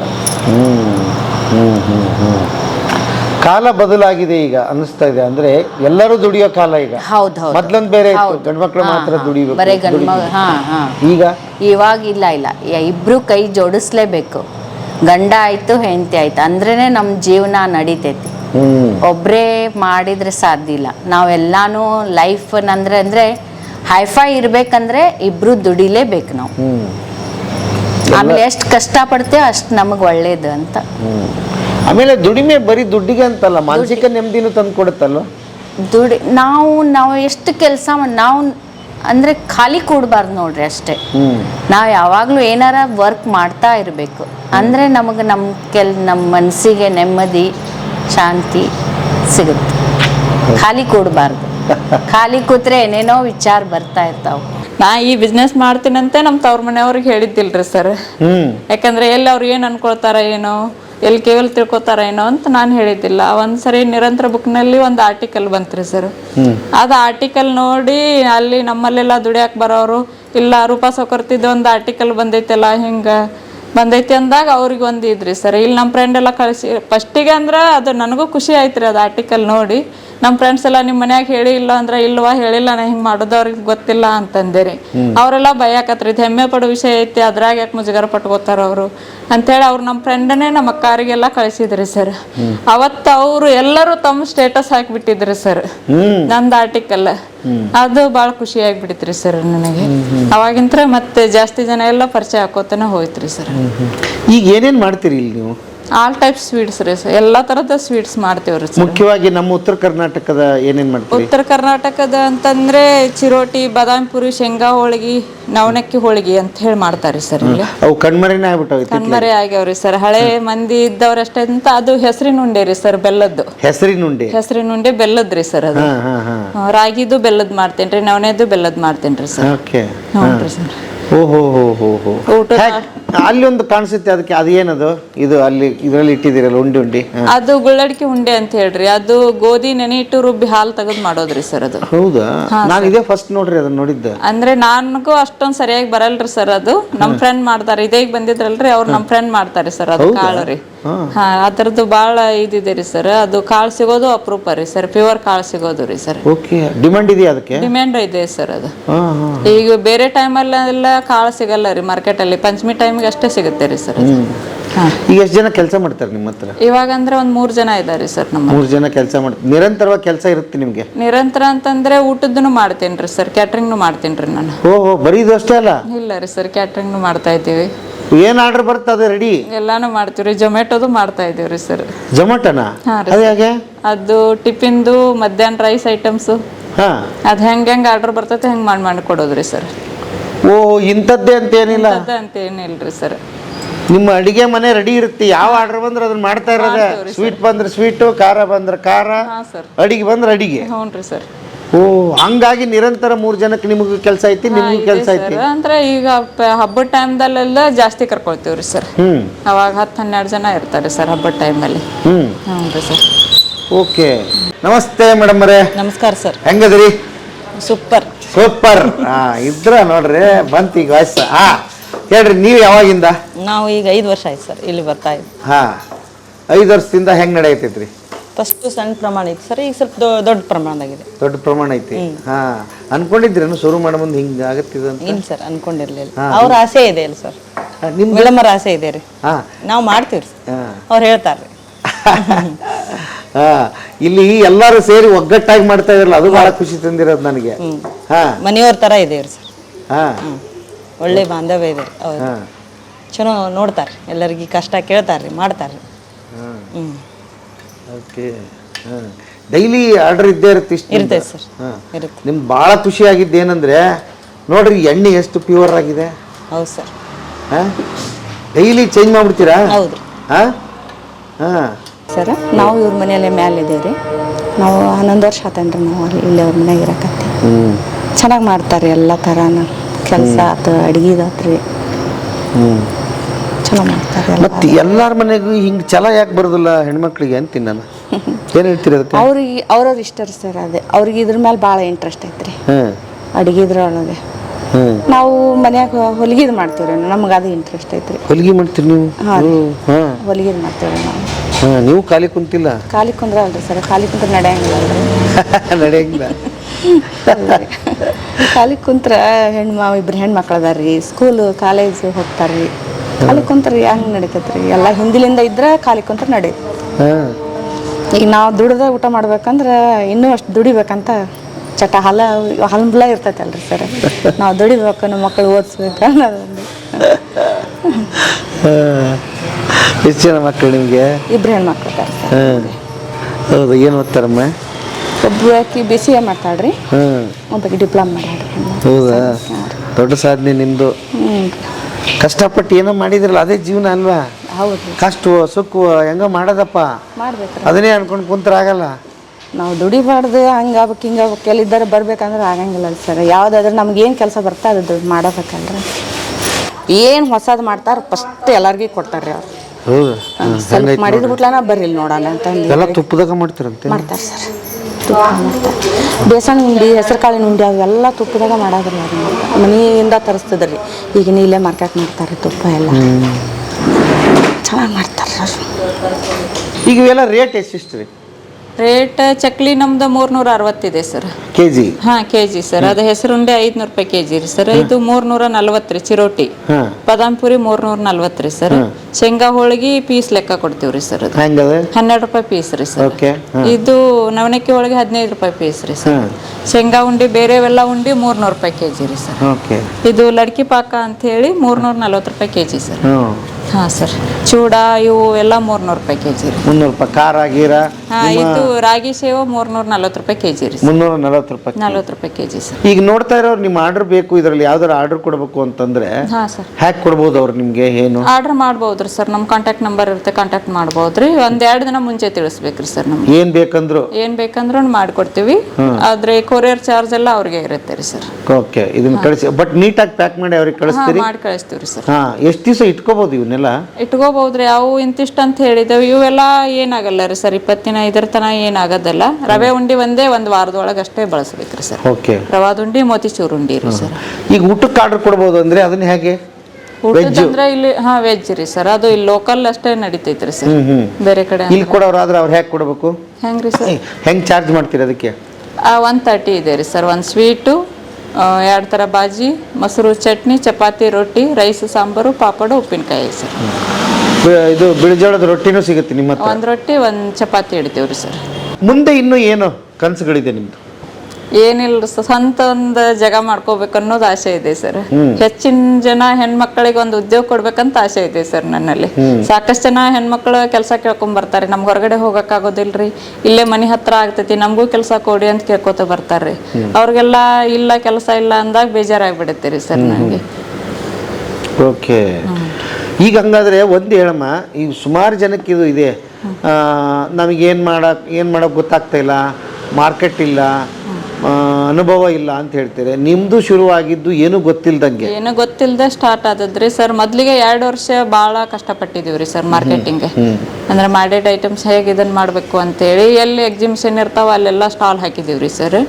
ಕಾಲ ಬದಲಾಗಿದೆ ಈಗ ಅನಿಸ್ತಾ ಇದೆ. ಅಂದ್ರೆ ಎಲ್ಲರೂ ದುಡಿಯೋ ಕಾಲ ಈಗ. ಹೌದು ಹೌದು. ಮೊದ್ಲೊಂದ್ ಬೇರೆ ಇತ್ತು. ಹೌದು. ಗಂಡ್ಮಕ್ಳು ಹಾ, ಮಾತ್ರ ಹಾ. ದುಡಿಬೇಕು ಬರೀ ಗಂಡು ದುಡಿಬೇಕು. ಹಾ ಹಾಂ. ಈಗ? ಇವಾಗ ಇಲ್ಲ. ಇಲ್ಲ ಯ- ಇಬ್ರು ಕೈ ಜೋಡಿಸ್ಲೇಬೇಕು. ಗಂಡ ಆಯ್ತು ಹೆಂಡತಿ ಆಯ್ತು. ಅಂದ್ರೇನೆ ನಮ್ಮ ಜೀವನ ನಡಿತೈತಿ. ಒಬ್ಬರೇ ಮಾಡಿದ್ರೆ ಸಾಧ್ಯ ಇಲ್ಲ. ನಾವೆಲ್ಲಾನು ಲೈಫ್ ಅಂದ್ರೆ ಅಂದ್ರೆ ಹೈಫೈ ಇರ್ಬೇಕಂದ್ರೆ ಇಬ್ರು ದುಡಿಲೇಬೇಕು ನಾವು. ಆಮೇಲೆ ಎಷ್ಟು ಕಷ್ಟಪಡ್ತೇವೆ ಅಷ್ಟು ನಮಗೆ ಒಳ್ಳೇದು ಅಂತ. ಆಮೇಲೆ ದುಡಿಮೆ ಬರೀ ದುಡ್ಡಿಗೆ ಅಂತಲ್ಲ ಮಾನಸಿಕ ನೆಮ್ಮದಿನೂ ತಂದು ಕೊಡುತ್ತಲ್ವ? ದುಡಿ ನಾವು ನಾವು ಎಷ್ಟು ಕೆಲಸ ನಾವು ಅಂದರೆ ಖಾಲಿ ಕೂಡಬಾರ್ದು ನೋಡ್ರಿ ಅಷ್ಟೇ. ನಾವು ಯಾವಾಗಲೂ ಏನಾರ ವರ್ಕ್ ಮಾಡ್ತಾ ಇರಬೇಕು. ಅಂದರೆ ನಮಗೆ ನಮ್ಮ ಕೆಲ್ ನಮ್ಮ ಮನಸ್ಸಿಗೆ ನೆಮ್ಮದಿ ಶಾಂತಿ ಸಿಗುತ್ತೆ. ಖಾಲಿ ಕೂಡಬಾರ್ದು. ಖಾಲಿ ಕೂತ್ರೆ ಏನೇನೋ ವಿಚಾರ ಬರ್ತಾ ಇರ್ತಾವ. ನಾ ಈ ಬಿಸ್ನೆಸ್ ಮಾಡ್ತೀನಂತೆ ನಮ್ಮ ತವ್ರ ಮನೆಯವ್ರಿಗೆ ಹೇಳಿದ್ದಿಲ್ರಿ ಸರ್ ಯಾಕಂದ್ರೆ ಎಲ್ಲಿ ಅವ್ರು ಏನು ಅನ್ಕೊಳ್ತಾರ ಏನೋ ಎಲ್ಲಿ ಕೇವಲ ತಿಳ್ಕೊತಾರ ಏನೋ ಅಂತ ನಾನು ಹೇಳಿದ್ದಿಲ್ಲ. ಒಂದ್ಸರಿ ನಿರಂತರ ಬುಕ್ನಲ್ಲಿ ಒಂದು ಆರ್ಟಿಕಲ್ ಬಂತ್ರಿ ಸರ್ ಅದು ಆರ್ಟಿಕಲ್ ನೋಡಿ ಅಲ್ಲಿ ನಮ್ಮಲ್ಲೆಲ್ಲ ದುಡಿಯಾಕ ಬರೋರು ಇಲ್ಲ ರೂಪಾ ಸೌಕರ್ತಿದ್ದು ಒಂದು ಆರ್ಟಿಕಲ್ ಬಂದೈತಲ್ಲ ಹಿಂಗೆ ಬಂದೈತಿ ಅಂದಾಗ ಅವ್ರಿಗೆ ಒಂದು ಇದ್ರಿ ಸರ್. ಇಲ್ಲಿ ನಮ್ಮ ಫ್ರೆಂಡ್ ಎಲ್ಲ ಕಳಿಸಿ ಫಸ್ಟಿಗೆ ಅಂದ್ರೆ ಅದು ನನಗೂ ಖುಷಿ ಆಯ್ತು ರೀ ಅದು ಆರ್ಟಿಕಲ್ ನೋಡಿ. ನಮ್ಮ ಫ್ರೆಂಡ್ಸ್ ಎಲ್ಲ ನಿಮ್ಮ ಮನ್ಯಾಗ ಹೇಳಿ ಇಲ್ಲ ಅಂದ್ರೆ ಇಲ್ವಾ ಹೇಳಿಲ್ಲ ನಾ ಹಿಂಗೆ ಮಾಡೋದು ಅವ್ರಿಗೆ ಗೊತ್ತಿಲ್ಲ ಅಂತಂದೇರಿ. ಅವರೆಲ್ಲ ಭಯಕತ್ರಿ ಇದು ಹೆಮ್ಮೆ ಪಡೋ ವಿಷಯ ಐತಿ ಅದ್ರಾಗ ಯಾಕೆ ಮುಜುಗರ ಪಟ್ಕೋತಾರ ಅವರು? ಅಂತೇಳಿ ಅವ್ರು ನಮ್ಮ ಫ್ರೆಂಡನೇ ನಮ್ಮ ಅಕ್ಕಾರಿಗೆಲ್ಲ ಕಳಿಸಿದ್ರಿ ಸರ್. ಅವತ್ತು ಅವರು ಎಲ್ಲರೂ ತಮ್ಮ ಸ್ಟೇಟಸ್ ಹಾಕಿಬಿಟ್ಟಿದ್ರಿ ಸರ್. ನಂದು ಆರ್ಟಿಕಲ್ ಅದು ಭಾಳ ಖುಷಿ ಆಗಿಬಿಟ್ಟಿತ್ರಿ ಸರ್ ನನಗೆ. ಅವಾಗಿಂತ್ರ ಮತ್ತೆ ಜಾಸ್ತಿ ಜನ ಎಲ್ಲ ಪರಿಚಯ ಹಾಕೋತನ ಹೋಯ್ತ್ರಿ ಸರ್. ಈಗ ಏನೇನ್ ಮಾಡ್ತೀರಿ ಇಲ್ಲಿ ನೀವು? ಆಲ್ ಟೈಪ್ ಸ್ವೀಟ್ಸ್ ರೀ ಸರ್ ಎಲ್ಲ ಥರದ ಸ್ವೀಟ್ಸ್ ಮಾಡ್ತೇವ್ರಿ ಸರ್ ಮುಖ್ಯವಾಗಿ ನಮ್ಮ ಉತ್ತರ ಕರ್ನಾಟಕದ ಏನೇನ್ ಮಾಡ್ತೀವಿ ಉತ್ತರ ಕರ್ನಾಟಕದ ಅಂತಂದ್ರೆ ಚಿರೋಟಿ ಬಾದಾಮಿ ಪುರಿ ಶೇಂಗಾ ಹೋಳಿಗೆ ನವಣಕ್ಕಿ ಹೋಳಿಗೆ ಅಂತ ಹೇಳಿ ಮಾಡ್ತಾರೆ ಸರ್ ಇಲ್ಲಿ. ಅವು ಕಣ್ಮರೆನೇ ಆಗ್ಬಿಟ್ಟು ಕಣ್ಮರೆ ಆಗ್ಯಾವ್ರಿ ಸರ್ ಹಳೆ ಮಂದಿ ಇದ್ದವ್ರಷ್ಟೇ ಅಂತ ಅದು ಹೆಸರಿನ ಉಂಡೆ ರೀ ಸರ್ ಬೆಲ್ಲದ್ದು. ಹೆಸರಿನ ಉಂಡೆ. ಹೆಸರಿನ ಉಂಡೆ ಬೆಲ್ಲದ್ರಿ ಸರ್ ಅದು. ಹಾ ರಾಗಿದು ಬೆಲ್ಲದ್ ಮಾಡ್ತೇನ್ರಿ ನವಣೆದು ಬೆಲ್ಲದ್ ಮಾಡ್ತೇನ್ರಿ ಸರ್ ಓಕೆ. ಹ್ಞೂ ಸರ್ ಓಹೋ ಹೋ ಹೋ ಹೋ. ಊಟದ- ಅಲ್ಲಿ ಒಂದು ಕಾಣಿಸುತ್ತೆ ಅದಕ್ಕೆ ಅದೇನದು? ಇದು ಅಲ್ಲಿ ಇದರಲ್ಲಿ ಇಟ್ಟಿದ್ದೀರಲ್ಲ ಉಂಡಿ ಉಂಡಿ. ಅದು ಗುಳ್ಳಡಿಕೆ ಉಂಡೆ ಅಂತ ಹೇಳ್ರಿ. ಅದು ಗೋಧಿ ನೆನೆ ಇಟ್ಟು ರುಬ್ಬಿ ಹಾಲು ತೆಗೆದು ಮಾಡೋದ್ರಿ ಸರ್ ಅದು. ಹೌದಾ? ನಾನು ಇದೇ ಫಸ್ಟ್ ನೋಡ್ರಿ ಅದನ್ನ ನೋಡಿದ್ದೆ. ಅಂದ್ರೆ ನನಗೂ ಅಷ್ಟೊಂದ್ ಸರಿಯಾಗಿ ಬರಲ್ರಿ ಸರ್ ಅದು. ನಮ್ ಫ್ರೆಂಡ್ ಮಾಡ್ತಾರೆ. ಇದೇ ಬಂದಿದ್ರಲ್ರಿ ಅವ್ರು ನಮ್ ಫ್ರೆಂಡ್ ಮಾಡ್ತಾರೆ ಸರ್ ಅದು ಕಾಳು ರೀ ಹಾ ತರದ್ದು ಭಾಳ ಇದಿದೆ ರೀ ಸರ್ ಅದು ಕಾಳ್ ಸಿಗೋದು ಅಪರೂಪ ರೀ ಸರ್ ಪ್ಯೂರ್ ಕಾಳ್ ಸಿಗೋದು ರೀ ಸರ್ ಓಕೆ ಡಿಮಾಂಡ್ ಇದೆಯಾ ಅದಕ್ಕೆ? ಡಿಮ್ಯಾಂಡ್ ಇದೆ ಸರ್ ಅದು. ಹಾ ಹಾ ಈಗ ಬೇರೆ ಟೈಮಲ್ಲೆಲ್ಲ ಕಾಳ್ ಸಿಗಲ್ಲ ರೀ ಮಾರ್ಕೆಟಲ್ಲಿ ಪಂಚಮಿ ಟೈಮಿಗೆ ಅಷ್ಟೇ ಸಿಗುತ್ತೆ ರೀ ಸರ್. ಹಾ. ಈಗ ಎಷ್ಟು ಜನ ಕೆಲಸ ಮಾಡ್ತಾರೆ ನಿಮ್ಮ ಹತ್ರ? ಇವಾಗ ಅಂದ್ರೆ ಒಂದ್ ಮೂರ್ ಜನ ಇದಾರೆ ಸರ್ ನಮ್ಮ ಮೂರು ಜನ ಕೆಲಸ ಮಾಡ್ತಾರೆ ನಿರಂತರವಾಗಿ ಕೆಲಸ ಇರುತ್ತೆ ನಿಮಗೆ? ನಿರಂತರ ಅಂತಂದ್ರೆ ಊಟದ್ದನ್ನು ಮಾಡ್ತೇನ್ರಿ ಸರ್ ಕ್ಯಾಟ್ರಿಂಗ್ನು ಮಾಡ್ತೇನ್ರಿ ನಾನು. ಓಹೋ ಬರೀ ಇದು ಅಷ್ಟೇ ಅಲ್ಲ? ಇಲ್ಲ ರೀ ಸರ್ ಕ್ಯಾಟ್ರಿಂಗ್ನು ಮಾಡ್ತಾ ಇದ್ದೀವಿ. ಏನ್ ಆರ್ಡರ್ ಬರುತ್ತೆ ಅದು ರೆಡಿ ಎಲ್ಲಾನು ಮಾಡ್ತೀವಿ ರೀ ಜೊಮ್ಯಾಟೋದು ಮಾಡ್ತಾ ಇದೀವಿ ರೀ ಸರ್ ಜೊಮಾಟೋನಾ ಹಾ ರೀ ಅದು ಹೇಗೆ? ಅದು ಟಿಫಿನ್ದು ಮಧ್ಯಾಹ್ನ ರೈಸ್ ಐಟಮ್ಸು ಹಾ. ಅದು ಹೆಂಗೆ ಹೆಂಗೆ ಆರ್ಡರ್ ಬರ್ತೈತೆ ಹೆಂಗೆ ಮಾಡಿ ಮಾಡಿ ಕೊಡೋದ್ರಿ ಸರ್ ಓ ಇಂಥದ್ದೇ ಅಂತ ಏನಿಲ್ಲ? ಅಂತ ರೀ ಸರ್ ನಿಮ್ಮ ಅಡಿಗೆ ಮನೆ ರೆಡಿ ಇರುತ್ತೆ. ಯಾವ ಆರ್ಡರ್ ಬಂದ್ರೆ ಅದನ್ನ ಮಾಡ್ತಾ ಇರೋದೇ. ಸ್ವೀಟ್ ಬಂದ್ರೆ ಸ್ವೀಟು ಖಾರ ಬಂದ್ರೆ ಖಾರ. ಹಾಂ ಸರ್ ಅಡಿಗೆ ಬಂದ್ರೆ ಅಡಿಗೆ. ಹ್ಞೂ ರೀ ಸರ್ ಓ ಹಂಗಾಗಿ ನಿರಂತರ ಮೂರು ಜನಕ್ಕೆ ನಿಮಗೂ ಕೆಲಸ ಐತಿ ನಿಮಗೂ ಕೆಲಸ ಐತಿ. ಸರ್ ಅಂದ್ರೆ ಈಗ ಹಬ್ಬ ಹಬ್ಬದ ಟೈಮ್ದಲ್ಲೆಲ್ಲ ಜಾಸ್ತಿ ಕರ್ಕೊಳ್ತೀವ್ರಿ ರೀ ಸರ್. ಹ್ಮ್. ಅವಾಗ ಹತ್ತು ಹನ್ನೆರಡು ಜನ ಇರ್ತಾರೆ ಸರ್ ಹಬ್ಬದ ಟೈಮಲ್ಲಿ ಹ್ಮ್. ಹ್ಞೂ ರೀ ಸರ್. ಓಕೆ. ನಮಸ್ತೆ ಮೇಡಮ್ ಅವರೇ ನಮಸ್ಕಾರ ಸರ್. ಹೆಂಗದ್ರಿ? ಸೂಪರ್. ಸೂಪರ್. ಹಾ ಇದ್ರ ನೋಡ್ರಿ ಬಂತ ಈಗ ವಯಸ್ಸ. ಹಾ ಹೇಳ್ರಿ ನೀವು ಯಾವಾಗಿಂದ? ನಾವು ಈಗ ಐದು ವರ್ಷ ಆಯ್ತು ಸರ್ ಇಲ್ಲಿ ಬರ್ತಾ ಇದ್ದೀವಿ ಹಾ ಐದು ವರ್ಷದಿಂದ ಹೆಂಗ್ ನಡೆಯತೈತ್ರಿ? ಫಸ್ಟು ಸಣ್ಣ ಪ್ರಮಾಣ ಇತ್ತು ಸರ್ ಈಗ ಸ್ವಲ್ಪ ದೊಡ್ಡ ಪ್ರಮಾಣದಾಗಿದೆ. ದೊಡ್ಡ ಪ್ರಮಾಣ ಐತಿ. ಹಾ ಅನ್ಕೊಂಡಿದ್ರೇನು ಶುರು ಮಾಡೋ ಮುಂದೆ ಹಿಂಗ ಆಗತ್ತಿದೆ ಅಂತ? ಇಲ್ಲ ಸರ್ ಅನ್ಕೊಂಡಿರ್ಲಿಲ್ಲ. ಅವ್ರ ಆಸೆ ಇದೆ ಅಲ್ಲ ಸರ್. ನಿಮ್ಮ ವಿಳಂಬರ ಆಸೆ ಇದೆ ರೀ. ಹಾ. ನಾವು ಮಾಡ್ತೀವಿ ರೀ ಅವ್ರು ಹೇಳ್ತಾರೆ ಹಾ ಇಲ್ಲಿ ಎಲ್ಲರೂ ಸೇರಿ ಒಗ್ಗಟ್ಟಾಗಿ ಮಾಡ್ತಾ ಇದ್ರಲ್ಲ ಅದು ಬಹಳ ಖುಷಿ ತಂದಿರೋದು ನನಗೆ. ಹಾ. ಮನೆಯವ್ರ ಥರ ಇದೆ ಸರ್. ಹಾ. ಒಳ್ಳೆ ಬಾಂಧವ್ಯ ಇದೆ. ಅವ್ರು ಹಾ. ಚಲೋ ನೋಡ್ತಾರೆ ಎಲ್ಲರಿಗೆ ಕಷ್ಟ ಕೇಳ್ತಾರೆ ರೀ ಮಾಡ್ತಾರೆ ಹ್ಞೂ ಓಕೆ. ಹಾ. ಡೈಲಿ ಆರ್ಡರ್ ಇದ್ದೇ ಇರುತ್ತೆ ಇಷ್ಟು ಇರುತ್ತೆ ಸರ್. ಹಾಂ. ಇರುತ್ತೆ. ನಿಮ್ಗೆ ಭಾಳ ಖುಷಿ ಆಗಿದ್ದು ಏನಂದ್ರೆ ನೋಡ್ರಿ ಎಣ್ಣೆ ಎಷ್ಟು ಪ್ಯೂರ್ ಆಗಿದೆ? ಹೌದು ಸರ್. ಹಾಂ? ಡೈಲಿ ಚೇಂಜ್ ಮಾಡ್ಬಿಡ್ತೀರಾ? ಹೌದು. ಹಾಂ? ಹಾಂ. ಸರ್ ನಾವು ಇವ್ರ ಮನೆಯಲ್ಲೇ ಮ್ಯಾಲೆ ಇದೇವೆ ರೀ. ನಾವು ಹನ್ನೊಂದು ವರ್ಷ ಆತೇನ್ರಿ ನಾವು ಅಲ್ಲಿ ಇಲ್ಲಿ ಅವ್ರ ಮನೆಯಾಗ ಇರಕತ್ತಿ ಹ್ಞೂ ಚೆನ್ನಾಗಿ ಮಾಡ್ತಾರೆ ಎಲ್ಲ ಥರನ ಕೆಲಸ ಆತು ಅಡುಗೆದಾತ್ರಿ ಹ್ಮ್. ಮಾಡ್ತಾರೆ ಮತ್ತೆ ಎಲ್ಲಾರ ಮನೆಗೂ ಹಿಂಗ್ ಛಲ ಯಾಕೆ ಬರುದಿಲ್ಲ ಹೆಣ್ಮಕ್ಳಿಗೆ ಅಂತೀನಿ ನಾನು. ಏನ್ ಹೇಳ್ತೀರಿ ಅದಕ್ಕೆ? ಅವ್ರಿಗೆ ಅವ್ರವ್ರ ಇಷ್ಟ ರೀ ಸರ್ ಅದೇ. ಅವ್ರಿಗೆ ಇದ್ರ ಮೇಲೆ ಭಾಳ ಇಂಟ್ರೆಸ್ಟ್ ಐತ್ರಿ. ಅಡ್ಗಿದ್ರೊಳಗೆ ಹ್ಮ್ ನಾವು ಮನ್ಯಾಗ ಹೊಲಿಗೆ ಮಾಡ್ತೀವ್ರಿ ನಮ್ಗೆ ಅದು ಇಂಟ್ರೆಸ್ಟ್ ಐತ್ರಿ. ಹೊಲಿಗೆ ಮಾಡ್ತೀರಿ ನೀವು? ಹೊಲಿಗೆ ರೀ. ಹ್ಮ್, ಹಾ. ಹೊಲಿಗಿದ್ ಮಾಡ್ತೀವಿ ನಾವು. ಹಾ ನೀವು ಖಾಲಿ ಕುಂತಿಲ್ಲ? ಖಾಲಿ ಕುಂದ್ರ ಅಲ್ರಿ ಸರ್ ಖಾಲಿ ಕುಂದ್ರ ನಡೆಯಂಗಿಲ್ಲ ಅಲ್ರಿ. ನಡೆಯಂಗಿಲ್ಲ. ಖಾಲಿ ಕುಂತ್ರ ಹೆಣ್ಮ ಇಬ್ರು ಹೆಣ್ಮಕ್ಳು ಅದಾರ್ರಿ. ಸ್ಕೂಲು ಕಾಲೇಜ್ ಹೋಗ್ತಾರ್ರಿ. ಖಾಲಿ ಕುಂತ್ರಿ ಹೆಂಗ್ ನಡೀತೈತ್ರಿ? ಎಲ್ಲ ಹಿಂದಿಲಿಂದ ಇದ್ರೆ ಖಾಲಿ ಕುಂತ್ರ ನಡೀತು ಈಗ ನಾವು ದುಡ್ದ ಊಟ ಮಾಡ್ಬೇಕಂದ್ರೆ ಇನ್ನೂ ಅಷ್ಟು ದುಡಿಬೇಕಂತ ಚಟ ಹಲ ಹಲ್ಬಲ ಇರ್ತೈತಲ್ರಿ ಸರ್. ನಾವು ದುಡಿಬೇಕು ನಮ್ಮ ಮಕ್ಕಳು ಓದಿಸ್ಬೇಕು ಅನ್ನೋದೊಂದು ಎಷ್ಟು ಜನ ಮಕ್ಕಳು ನಿಮಗೆ? ಇಬ್ರು ಹೆಣ್ಮಕ್ಳು ಸರ್. ಹೌದು ಏನು ಓದ್ತಾರಮ್ಮ ಒಬ್ಬ ಆಕಿ ಬಿ ಸಿ ಎ ಮಾಡ್ತಾಳ್ರಿ. ಒಬ್ಬಾಕಿ ಡಿಪ್ಲೊಮಾ ಮಾಡ್ಯಾಳ್ರಿ. ಹೌದಾ? ದೊಡ್ಡ ಸಾಧನೆ ನಿಮ್ಮದು ಹ್ಞೂ ಕಷ್ಟಪಟ್ಟು ಏನೋ ಮಾಡಿದ್ರಲ್ಲ ಅದೇ ಜೀವನ ಅಲ್ವಾ? ಹೌದು. ಕಷ್ಟ ಸುಖ ಹೆಂಗೋ ಮಾಡೋದಪ್ಪ. ಮಾಡ್ಬೇಕ್ರಿ ಅದನ್ನೇ ಅನ್ಕೊಂಡು ಕುಂತ್ರ ಆಗಲ್ಲ ನಾವು ದುಡಿಬಾರ್ದು ಹಂಗೆ ಆಗ್ಬೇಕು ಹಿಂಗೆ ಆಗ್ಬೇಕು ಎಲ್ಲಿದ್ದಾರೆ ಬರ್ಬೇಕಂದ್ರೆ ಆಗಂಗಿಲ್ಲ ಸರ್. ಯಾವ್ದಾದ್ರೆ ನಮ್ಗೆ ಏನು ಕೆಲಸ ಬರ್ತಾ ಅದು ದುಡ್ಡು ಮಾಡಬೇಕಂದ್ರೆ. ಏನು ಹೊಸದು ಮಾಡ್ತಾರೆ ಫಸ್ಟ್ ಎಲ್ಲರಿಗೂ ಕೊಡ್ತಾರೆ ಅವ್ರು. ಹೌದು. ಮಾಡಿದ ಬಿಟ್ಲನ ಬರ್ರಿ ನೋಡೋಣ ಅಂತ ಅಂದು ಎಲ್ಲ ತುಪ್ಪದಾಗ ಮಾಡ್ತಾರಂತೆ. ಮಾಡ್ತಾರೆ ಸರ್. ತುಪ್ಪ ಮಾಡ್ತಾರೆ ಬೇಸನ್ ಉಂಡಿ ಹೆಸರು ಕಾಳಿನ ಉಂಡಿ ಅವೆಲ್ಲ ತುಪ್ಪದಾಗ ಮಾಡೋದ್ರಿ ಅವ್ರು ಮನೆಯಿಂದ ತರಿಸ್ತದ್ರಿ ಈಗ ನೀಲೇ ಮಾರ್ಕೆಟ್ ಮಾಡ್ತಾರೆ ತುಪ್ಪ ಎಲ್ಲ. ಚೆನ್ನಾಗಿ ಮಾಡ್ತಾರೆ ಈಗ ಇವೆಲ್ಲ ರೇಟ್ ಎಷ್ಟಿಷ್ಟು ರೀ ರೇಟ್ ಚಕ್ಲಿ ನಮ್ದು ಮೂರ್ನೂರ ಅರವತ್ತಿದೆ ಸರ್. ಕೆ ಜಿ ಹಾ ಕೆ ಜಿ ಸರ್. ಅದು ಹೆಸರುಂಡೆ ಐದ್ನೂರು ರೂಪಾಯಿ ಕೆ ಜಿ ರೀ ಸರ್. ಇದು ಮೂರ್ನೂರ ನಲ್ವತ್ತು ರೀ ಚಿರೋಟಿ. ಹಾಂ. ಬಾದಾಮ್ ಪುರಿ ಮೂರ್ನೂರ ನಲ್ವತ್ತು ರೀ ಸರ್. ಶೇಂಗಾ ಹೋಳಿಗೆ ಪೀಸ್ ಲೆಕ್ಕ ಕೊಡ್ತೀವಿ ರೀ ಸರ್ ಅದು. ಹನ್ನೆರಡು ರೂಪಾಯಿ ಪೀಸ್ ರೀ ಸರ್. ಓಕೆ. ಇದು ನವಣಕ್ಕಿ ಹೋಳಿಗೆ ಹದಿನೈದು ರೂಪಾಯಿ ಪೀಸ್ ರೀ ಸರ್. ಹಾಂ ಶೇಂಗಾ ಉಂಡಿ ಬೇರೆವೆಲ್ಲ ಉಂಡಿ ಮೂರ್ನೂರು ರೂಪಾಯಿ ಕೆ ಜಿ ರೀ ಸರ್. ಓಕೆ. ಇದು ಲಡ್ಕಿ ಪಾಕ ಅಂತ ಹೇಳಿ ಮೂರ್ನೂರ ನಲ್ವತ್ತು ರೂಪಾಯಿ ಕೆ ಜಿ ಸರ್. ಹ್ಞೂ ಹಾಂ ಸರ್. ಚೂಡ ಇವು ಎಲ್ಲ ಮೂರ್ನೂರು ರೂಪಾಯಿ ಕೆ ಜಿ ರೀ. ಮುನ್ನೂರು ರೂಪಾಯಿ. ಖಾರ ಗೀರ ಹಾಂ ಇದು ರಾಗಿ ಸೇವ ಮೂರ್ನೂರ ನಲ್ವತ್ತು ರೂಪಾಯಿ ಕೆ ಜಿ ರೀ ಮುನ್ನೂರ ನಲವತ್ತು ರೂಪಾಯಿ ನಲ್ವತ್ತು ರೂಪಾಯಿ ಕೆ ಜಿ ಸರ್. ಈಗ ನೋಡ್ತಾ ಇರೋರು ನಿಮ್ಮ ಆರ್ಡರ್ ಬೇಕು ಇದರಲ್ಲಿ ಯಾವ್ದಾರು ಆರ್ಡರ್ ಕೊಡಬೇಕು ಅಂತಂದ್ರೆ ಹಾಂ ಸರ್. ಹ್ಯಾಕ್ ಕೊಡ್ಬೋದು ಅವ್ರು ನಿಮಗೆ ಏನು? ಆರ್ಡರ್ ಮಾಡ್ಬೋದ್ರಿ ಸರ್. ನಮ್ಮ ಕಾಂಟ್ಯಾಕ್ಟ್ ನಂಬರ್ ಇರುತ್ತೆ ಕಾಂಟ್ಯಾಕ್ಟ್ ಮಾಡ್ಬೋದ್ರಿ ಒಂದ್ ಎರಡು ದಿನ ಮುಂಚೆ ತಿಳಿಸ್ಬೇಕ್ರಿ ಸರ್ ನಮ್ಗೆ. ಏನ್ ಬೇಕಂದ್ರು? ಏನ್ ಬೇಕಂದ್ರೂ ಮಾಡ್ಕೊಡ್ತೀವಿ. ಆದ್ರೆ ಕೊರಿಯರ್ ಚಾರ್ಜ್ ಎಲ್ಲ ಅವ್ರಿಗೆ ಇರುತ್ತೆ ರೀ ಸರ್. ಓಕೆ ಇದನ್ನ ಕಳಿಸಿ ಬಟ್ ನೀಟಾಗಿ ಪ್ಯಾಕ್ ಮಾಡಿ ಅವ್ರಿಗೆ ಕಳಿಸ್ತೀರಿ? ಮಾಡಿ ಕಳಿಸ್ತೀವಿ ಸರ್. ಹಾ ಎಷ್ಟು ದಿವಸ ಇಟ್ಕೋಬಹುದು ಇವನ್ನೆಲ್ಲ ಇಟ್ಕೋಬಹುದ್ರಿ ಅವು ಇಂತಿಷ್ಟ ಅಂತ ಹೇಳಿದೆವು. ಇವೆಲ್ಲ ಏನಾಗಲ್ಲ ರೀ ಸರ್ ಇಪ್ಪತ್ತಿನ ಇದ್ರ ತನ ಏನಾಗೋದಲ್ಲ. ರವೆ ಉಂಡಿ ಒಂದೇ ಒಂದು ವಾರದೊಳಗೆ ಅಷ್ಟೇ ಬಳಸ್ಬೇಕ್ರಿ ಸರ್. ಓಕೆ. ರವಾದ ಉಂಡಿ ಮೋತಿಚೂರ್ ಉಂಡಿ ರೀ ಸರ್. ಈಗ ಊಟಕ್ಕೆ ಆರ್ಡರ್ ಕೊಡ್ಬೋದು ಅಂದ್ರೆ ಅದನ್ನ ಹೇಗೆ? ಊಟದಂದ್ರೆ ಇಲ್ಲಿ ಹಾ ವೆಜ್ ರೀ ಸರ್. ಅದು ಇಲ್ಲಿ ಲೋಕಲ್ ಅಷ್ಟೇ ನಡೀತೈತ್ರಿ ಸರ್. ಹ್ಮ್ ಹ್ಮ್. ಬೇರೆ ಕಡೆ ಇಲ್ಲಿ ಕೊಡೋರಾದ್ರೆ ಅವ್ರು ಹೇಗೆ ಕೊಡಬೇಕು? ಹೆಂಗ್ರಿ ಸರ್? ಹೆಂಗ್ ಚಾರ್ಜ್ ಮಾಡ್ತೀರಿ ಅದಕ್ಕೆ? ಒನ್ ತರ್ಟಿ ಇದೆ ರೀ ಸರ್. ಒಂದ್ ಸ್ವೀಟು ಎರಡು ಥರ ಬಾಜಿ ಮೊಸರು ಚಟ್ನಿ ಚಪಾತಿ ರೊಟ್ಟಿ ರೈಸ್ ಸಾಂಬಾರು ಪಾಪಡು ಉಪ್ಪಿನಕಾಯಿ ಸರ್. ಬ- ಇದು ಬಿಳಿಜೋಳದ ರೊಟ್ಟಿನೂ ಸಿಗುತ್ತೆ ನಿಮ್ಮ ಹತ್ರ? ಒಂದು ರೊಟ್ಟಿ ಒಂದು ಚಪಾತಿ ಇಡ್ತೀವ್ರಿ ಸರ್. ಮುಂದೆ ಇನ್ನೂ ಏನು ಕನಸುಗಳಿದೆ ನಿಮ್ದು? ಏನಿಲ್ಲ ಸ್ವಂತ ಒಂದು ಜಾಗ ಮಾಡ್ಕೋಬೇಕು ಅನ್ನೋದು ಆಸೆ ಇದೆ ಸರ್. ಹೆಚ್ಚಿನ ಜನ ಹೆಣ್ಮಕ್ಳಿಗೆ ಒಂದು ಉದ್ಯೋಗ ಕೊಡ್ಬೇಕಂತ ಆಸೆ ಇದೆ ಸರ್ ನನ್ನಲ್ಲಿ. ಸಾಕಷ್ಟು ಜನ ಹೆಣ್ಮಕ್ಳು ಕೆಲಸ ಕೇಳ್ಕೊಂಡ್ ಬರ್ತಾರೆ ನಮ್ಗೆ ಹೊರಗಡೆ ಹೋಗಕ್ಕಾಗೋದಿಲ್ರಿ. ಇಲ್ಲೇ ಮನೆ ಹತ್ರ ಆಗ್ತೈತಿ. ನಮಗೂ ಕೆಲಸ ಕೊಡಿ ಅಂತ ಕೇಳ್ಕೊತ ಬರ್ತಾರ್ರಿ. ಅವ್ರಿಗೆಲ್ಲ ಇಲ್ಲ ಕೆಲಸ ಇಲ್ಲ ಅಂದಾಗ ಬೇಜಾರಾಗ್ಬಿಡುತ್ತೆ ರೀ ಸರ್ ನನಗೆ ಓಕೆ. ಈಗ ಹಂಗಾದ್ರೆ ಒಂದು ಹೇಳಮ್ಮ. ಈಗ ಸುಮಾರು ಜನಕ್ಕೆ ಇದು ಇದೆ. ನಮಗೇನು ಮಾಡಕ್ ಏನು ಮಾಡೋಕೆ ಗೊತ್ತಾಗ್ತಾ ಇಲ್ಲ. ಮಾರ್ಕೆಟ್ ಇಲ್ಲ ಅನುಭವ ಇಲ್ಲ ಅಂತ ಹೇಳ್ತೀರಿ. ನಿಮ್ದು ಶುರುವಾಗಿದ್ದು ಏನು ಗೊತ್ತಿಲ್ದಂಗೆ? ಏನು ಗೊತ್ತಿಲ್ಲದೆ ಸ್ಟಾರ್ಟ್ ಆದದ್ರಿ ಸರ್ ಮೊದ್ಲಿಗೆ ಎರಡು ವರ್ಷ ಬಹಳ ಕಷ್ಟಪಟ್ಟಿದೀವಿ ಸರ್ ಮಾರ್ಕೆಟಿಂಗ್ ಅಂದ್ರೆ ಮಾಡಿದ ಐಟಮ್ಸ್ ಹೇಗೆ ಇದನ್ನ ಮಾಡಬೇಕು ಅಂತೇಳಿ ಎಲ್ಲಿ ಎಕ್ಸಿಬಿಷನ್ ಇರ್ತಾವ ಅಲ್ಲೆಲ್ಲ ಸ್ಟಾಲ್ ಹಾಕಿದೀವ್ರಿ ಸರ್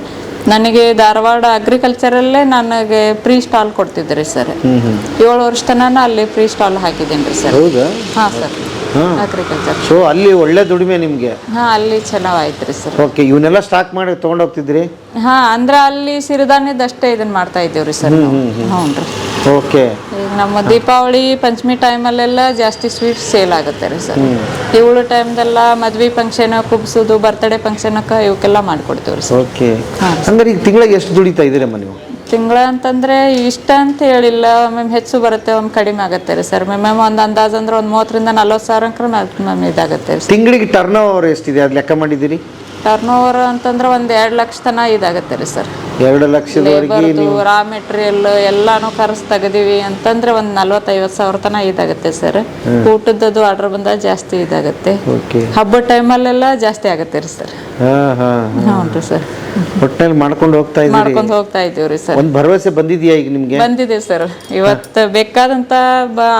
ನನಗೆ ಧಾರವಾಡ ಅಗ್ರಿಕಲ್ಚರಲ್ಲೇ ನನಗೆ ಫ್ರೀ ಸ್ಟಾಲ್ ಕೊಡ್ತಿದ್ರಿ ಸರ್ ಏಳು ವರ್ಷ ತನಕ ಅಲ್ಲಿ ಫ್ರೀ ಸ್ಟಾಲ್ ಹಾಕಿದ್ದೀನಿ ರೀ ಸರ್ ಹಾಂ ಸರ್ ಅಗ್ರಿಕಲ್ಚರ್ ಸೊ ಅಲ್ಲಿ ಒಳ್ಳೆ ದುಡಿಮೆ ನಿಮಗೆ? ಹಾಂ ಅಲ್ಲಿ ಚೆನ್ನಾಗಾಯ್ತು ರೀ ಸರ್. ಓಕೆ ಇವನ್ನೆಲ್ಲ ಸ್ಟಾಕ್ ಮಾಡಿ ತೊಗೊಂಡೋಗ್ತಿದ್ರಿ ಹಾ ಅಂದ್ರೆ ಅಲ್ಲಿ ಸಿರಿಧಾನ್ಯದಷ್ಟೇ ಇದನ್ನ ಮಾಡ್ತಾ ಇದೇವ್ರಿ ಸರ್ ಹ್ಞೂ ರೀ ಓಕೆ ಈಗ ನಮ್ಮ ದೀಪಾವಳಿ ಪಂಚಮಿ ಟೈಮಲ್ಲೆಲ್ಲ ಜಾಸ್ತಿ ಸ್ವೀಟ್ ಸೇಲ್ ಆಗುತ್ತೆ ರೀ ಸರ್. ಇವಳು ಟೈಮ್ದೆಲ್ಲ ಮದ್ವೆ ಫಂಕ್ಷನ್ ಕುಬ್ಸೋದು ಬರ್ತ್ಡೇ ಫಂಕ್ಷನಕ್ಕೆ ಇವಕ್ಕೆಲ್ಲ ಮಾಡ್ಕೊಡ್ತೀವಿ ರೀ ಸರ್ ಓಕೆ ಹಂಗಾರೆ ಈಗ ತಿಂಗಳಿಗೆ ಎಷ್ಟು ದುಡಿತಾ ಇದ್ದೀರಮ್ಮ ನೀವು? ತಿಂಗಳ ಅಂತಂದರೆ ಇಷ್ಟ ಅಂತ ಹೇಳಿಲ್ಲ. ಒಮ್ಮೆ ಹೆಚ್ಚು ಬರುತ್ತೆ ಒಮ್ಮೆ ಕಡಿಮೆ ಆಗುತ್ತೆ ರೀ ಸರ್. ಒಮ್ಮೆ ಒಂದು ಅಂದಾಜು ಅಂದ್ರೆ ಒಂದು ಮೂವತ್ತರಿಂದ ನಲ್ವತ್ತು ಸಾವಿರ ಮ್ಯಾಮ್ ಇದಾಗುತ್ತೆ ರೀ ತಿಂಗಳಿಗೆ ಟರ್ನ್ ಓವರ್ ಎಷ್ಟಿದೆ? ಅದು ಲೆಕ್ಕ ಮಾಡಿದ್ದೀರಿ? ಟರ್ನ್ ಓವರ್ ಅಂತಂದ್ರೆ ಒಂದು ಎರಡು ಲಕ್ಷ ತನಕ ಇದಾಗುತ್ತೆ ರೀ ಸರ್. ಎರಡು ಲಕ್ಷದವರೆಗೆ ನೀವು ರಾ ಮೆಟೀರಿಯಲ್ ಎಲ್ಲಾನು ಖರ್ಚು ತೆಗೆದಿವಿ ಅಂತಂದ್ರೆ ಒಂದು ನಲ್ವತ್ತೈವತ್ತು ಸಾವಿರ ತನ ಇದಾಗುತ್ತೆ ಸರ್ ಊಟದ್ದು ಆರ್ಡರ್ ಬಂದಾಗ ಜಾಸ್ತಿ ಇದಾಗುತ್ತೆ. ಓಕೆ ಹಬ್ಬದ ಟೈಮಲ್ಲೆಲ್ಲ ಜಾಸ್ತಿ ಆಗುತ್ತೆ ರೀ ಸರ್ ಹಾಂ ಹಾಂ ಹ್ಞೂ ಸರ್ ಒಟ್ಟಿನಲ್ಲಿ ಮಾಡ್ಕೊಂಡು ಹೋಗ್ತಾ ಇದ್ದೀರಿ? ಮಾಡ್ಕೊಂಡು ಹೋಗ್ತಾ ಇದೀವ್ರಿ ಸರ್ ಒಂದು ಭರವಸೆ ಬಂದಿದೆಯಾ ಈಗ ನಿಮಗೆ? ಬಂದಿದೆ ಸರ್ ಇವತ್ತು ಬೇಕಾದಂತ